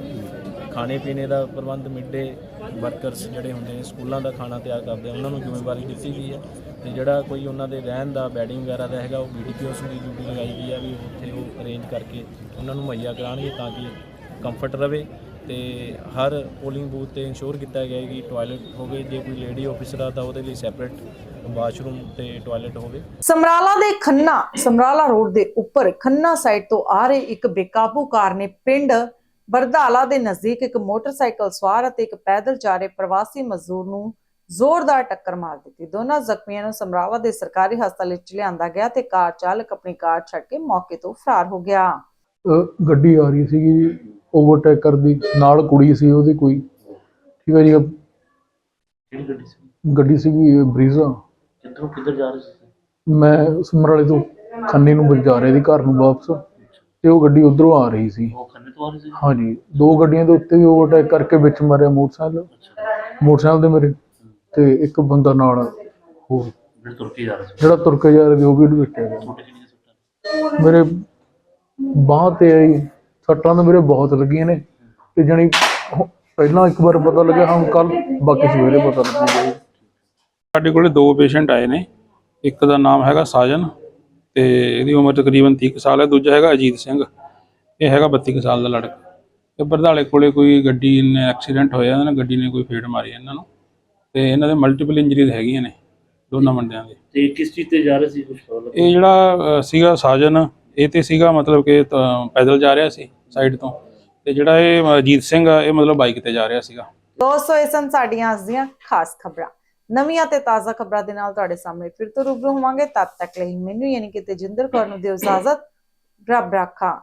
ਖਾਣੇ ਪੀਣੇ ਦਾ ਪ੍ਰਬੰਧ ਮਿੱਡੇ ਵਰਕਰਸ ਜਿਹੜੇ ਹੁੰਦੇ ਨੇ, ਸਕੂਲਾਂ ਦਾ ਖਾਣਾ ਤਿਆਰ ਕਰਦੇ ਉਹਨਾਂ ਨੂੰ ਜ਼ਿੰਮੇਵਾਰੀ ਦਿੱਤੀ ਗਈ ਹੈ। ਤੇ ਜਿਹੜਾ ਕੋਈ ਉਹਨਾਂ ਦੇ ਰਹਿਣ ਦਾ, ਬੈਡਿੰਗ ਵਗੈਰਾ ਦਾ ਹੈਗਾ, ਉਹ ਬੀਡੀਪੀਓਸ ਦੀ ਡਿਊਟੀ ਲਗਾਈ ਗਈ ਹੈ ਵੀ ਉੱਥੇ ਉਹ ਅਰੇਂਜ ਕਰਕੇ ਉਹਨਾਂ ਨੂੰ ਮੁਹੱਈਆ ਕਰਾਉਣਗੇ ਤਾਂ ਕਿ ਕੰਫਰਟ ਰਵੇ ਤੇ ਹਰ ਪੋਲਿੰਗ ਬੂਥ ਤੇ ਇੰਸ਼ੋਰ ਕੀਤਾ ਗਿਆ ਹੈ ਕਿ ਟਾਇਲਟ ਹੋਵੇ, ਜੇ ਕੋਈ ਲੇਡੀ ਆਫੀਸਰ ਆ ਤਾਂ ਉਹਦੇ ਲਈ ਸੈਪਰੇਟ ਵਾਸ਼ਰੂਮ ਤੇ ਟਾਇਲਟ ਹੋਵੇ। ਸਮਰਾਲਾ ਦੇ ਖੰਨਾ, ਸਮਰਾਲਾ ਰੋਡ ਦੇ ਉੱਪਰ ਖੰਨਾ ਸਾਈਡ ਤੋਂ ਆ ਰਹੇ ਇੱਕ ਬੇਕਾਬੂ ਕਾਰ ਨੇ ਪਿੰਡ ਬਰਦਾਲਾ ਦੇ ਨਜ਼ਦੀਕ ਇੱਕ ਮੋਟਰਸਾਈਕਲ ਸਵਾਰ ਅਤੇ ਇੱਕ ਪੈਦਲ ਜਾ ਰਹੇ ਪ੍ਰਵਾਸੀ ਮਜ਼ਦੂਰ ਨੂੰ ਜ਼ੋਰਦਾਰ ਟੱਕਰ ਮਾਰ ਦਿੱਤੀ। ਦੋਨਾਂ ਜ਼ਖਮੀਆਂ ਨੂੰ ਸਮਰਾਲਾ ਦੇ ਸਰਕਾਰੀ ਹਸਪਤਾਲ ਵਿੱਚ ਲਿਆਂਦਾ ਗਿਆ ਤੇ ਕਾਰ ਚਾਲਕ ਆਪਣੀ ਕਾਰ ਛੱਡ ਕੇ ਮੌਕੇ ਤੋਂ ਫਰਾਰ ਹੋ ਗਿਆ। ਗੱਡੀ ਆ ਰਹੀ ਸੀਗੀ ਓਵਰਟੇਕ ਕਰਦੀ ਨਾਲ ਕੁੜੀ ਸੀ ਉਹਦੀ ਕੋਈ। ਠੀਕ ਹੈ ਜੀ ਗੱਡੀ ਸੀ? ਗੱਡੀ ਸੀਗੀ ਬਰੀਜ਼ਾ। ਕਿੱਧਰੋਂ ਕਿੱਧਰ ਜਾ ਰਹੇ ਸੀ? ਮੈਂ ਸਮਰਾਲੇ ਤੋਂ ਖੰਨੇ ਨੂੰ ਜਾ ਰਿਹਾ ਸੀ ਘਰ ਨੂੰ ਵਾਪਸ। ਤੇ ਉਹ ਗੱਡੀ ਉਧਰੋਂ ਆ ਰਹੀ ਸੀ। ਤੋਂ ਆ ਰਹੇ ਸੀ? ਹਾਂਜੀ ਦੋ ਗੱਡੀਆਂ ਦੇ ਉੱਤੇ ਵੀ ਓਵਰਟੇਕ ਕਰਕੇ ਵਿੱਚ ਮਾਰਿਆ ਮੋਟਰਸਾਈਕਲ। ਮੋਟਰਸਾਈਕਲ ਦੇ ਮੇਰੇ ਤੇ ਇੱਕ ਬੰਦਾ ਨਾਲ ਹੋਰ। ਜਿਹੜੇ ਤੁਰ ਕੇ ਜਾ ਰਹੇ ਸੀ? ਜਿਹੜਾ ਤੁਰ ਕੇ ਜਾ ਰਿਹਾ ਸੀ ਉਹ ਵੀ ਲੁੱਟਿਆ ਗਿਆ। ਸੱਟਾਂ? ਮੇਰੇ ਬਾਂਹ ਤੇ ਆਈ ਸੱਟਾਂ ਤਾਂ ਮੇਰੇ ਬਹੁਤ ਲੱਗੀਆਂ ਨੇ। ਤੇ ਜਣੀ ਪਹਿਲਾਂ ਇੱਕ ਵਾਰ ਪਤਾ ਲੱਗਿਆ ਹੁਣ ਕੱਲ ਬਾਕੀ ਸਵੇਰੇ ਪਤਾ ਲੱਗੂਗਾ ਸਾਡੇ ਕੋਲੇ ਦੋ ਪੇਸ਼ੈਂਟ ਆਏ ਨੇ। ਇੱਕ ਦਾ ਨਾਮ ਹੈਗਾ ਸਾਜਨ ਤੇ ਇਹਦੀ ਉਮਰ ਤਕਰੀਬਨ 30 ਕੁ ਸਾਲ ਹੈ ਦੂਜਾ ਹੈਗਾ ਅਜੀਤ ਸਿੰਘ। ਇਹ ਹੈਗਾ 32 ਕੁ ਸਾਲ ਦਾ ਲੜਕਾ। ਤੇ ਬਰਦਾਲੇ ਕੋਲੇ ਕੋਈ ਗੱਡੀ ਨੇ ਐਕਸੀਡੈਂਟ ਹੋਇਆ ਇਹਨਾਂ ਨੇ ਗੱਡੀ ਨੇ ਕੋਈ ਫੇੜ ਮਾਰੀ ਇਹਨਾਂ ਨੂੰ। ਤੇ ਇਹਨਾਂ ਦੇ ਮਲਟੀਪਲ ਇੰਜਰੀਜ਼ ਹੈਗੀਆਂ ਨੇ ਦੋਨਾਂ ਬੰਦਿਆਂ ਦੇ। ਤੇ ਕਿਸ ਚੀਜ਼ ਤੇ ਜਾ ਰਹੇ ਸੀ ਕੁਝ ਇਹ ਜਿਹੜਾ ਅ, ਸੀਗਾ ਸਾਜਨ ਇਹ ਤੇ ਸੀਗਾ ਮਤਲਬ ਕਿ ਤ- ਪੈਦਲ ਜਾ ਰਿਹਾ ਸੀ ਸਾਈਡ ਤੋਂ। ਤੇ ਜਿਹੜਾ ਇਹ ਅਜੀਤ ਸਿੰਘ ਆ ਇਹ ਮਤਲਬ ਬਾਈਕ ਤੇ ਜਾ ਰਿਹਾ ਸੀਗਾ। ਦੋਸਤੋ ਇਹ ਸਨ ਸਾਡੀਆਂ ਅੱਜ ਦੀਆਂ ਖਾਸ ਖਬਰਾਂ। ਨਵੀਆਂ ਤੇ ਤਾਜ਼ਾ ਖਬਰਾਂ ਦੇ ਨਾਲ ਤੁਹਾਡੇ ਸਾਹਮਣੇ ਫਿਰ ਤੋਂ ਰੂਬਰੂ ਹੋਵਾਂਗੇ। ਤਦ ਤੱਕ ਲਈ ਮੈਨੂੰ ਯਾਨੀ ਕਿ ਤੇਜਿੰਦਰ ਕੌਰ ਨੂੰ ਦਿਓ ਇਜਾਜ਼ਤ। ਰੱਬ ਰਾਖਾ।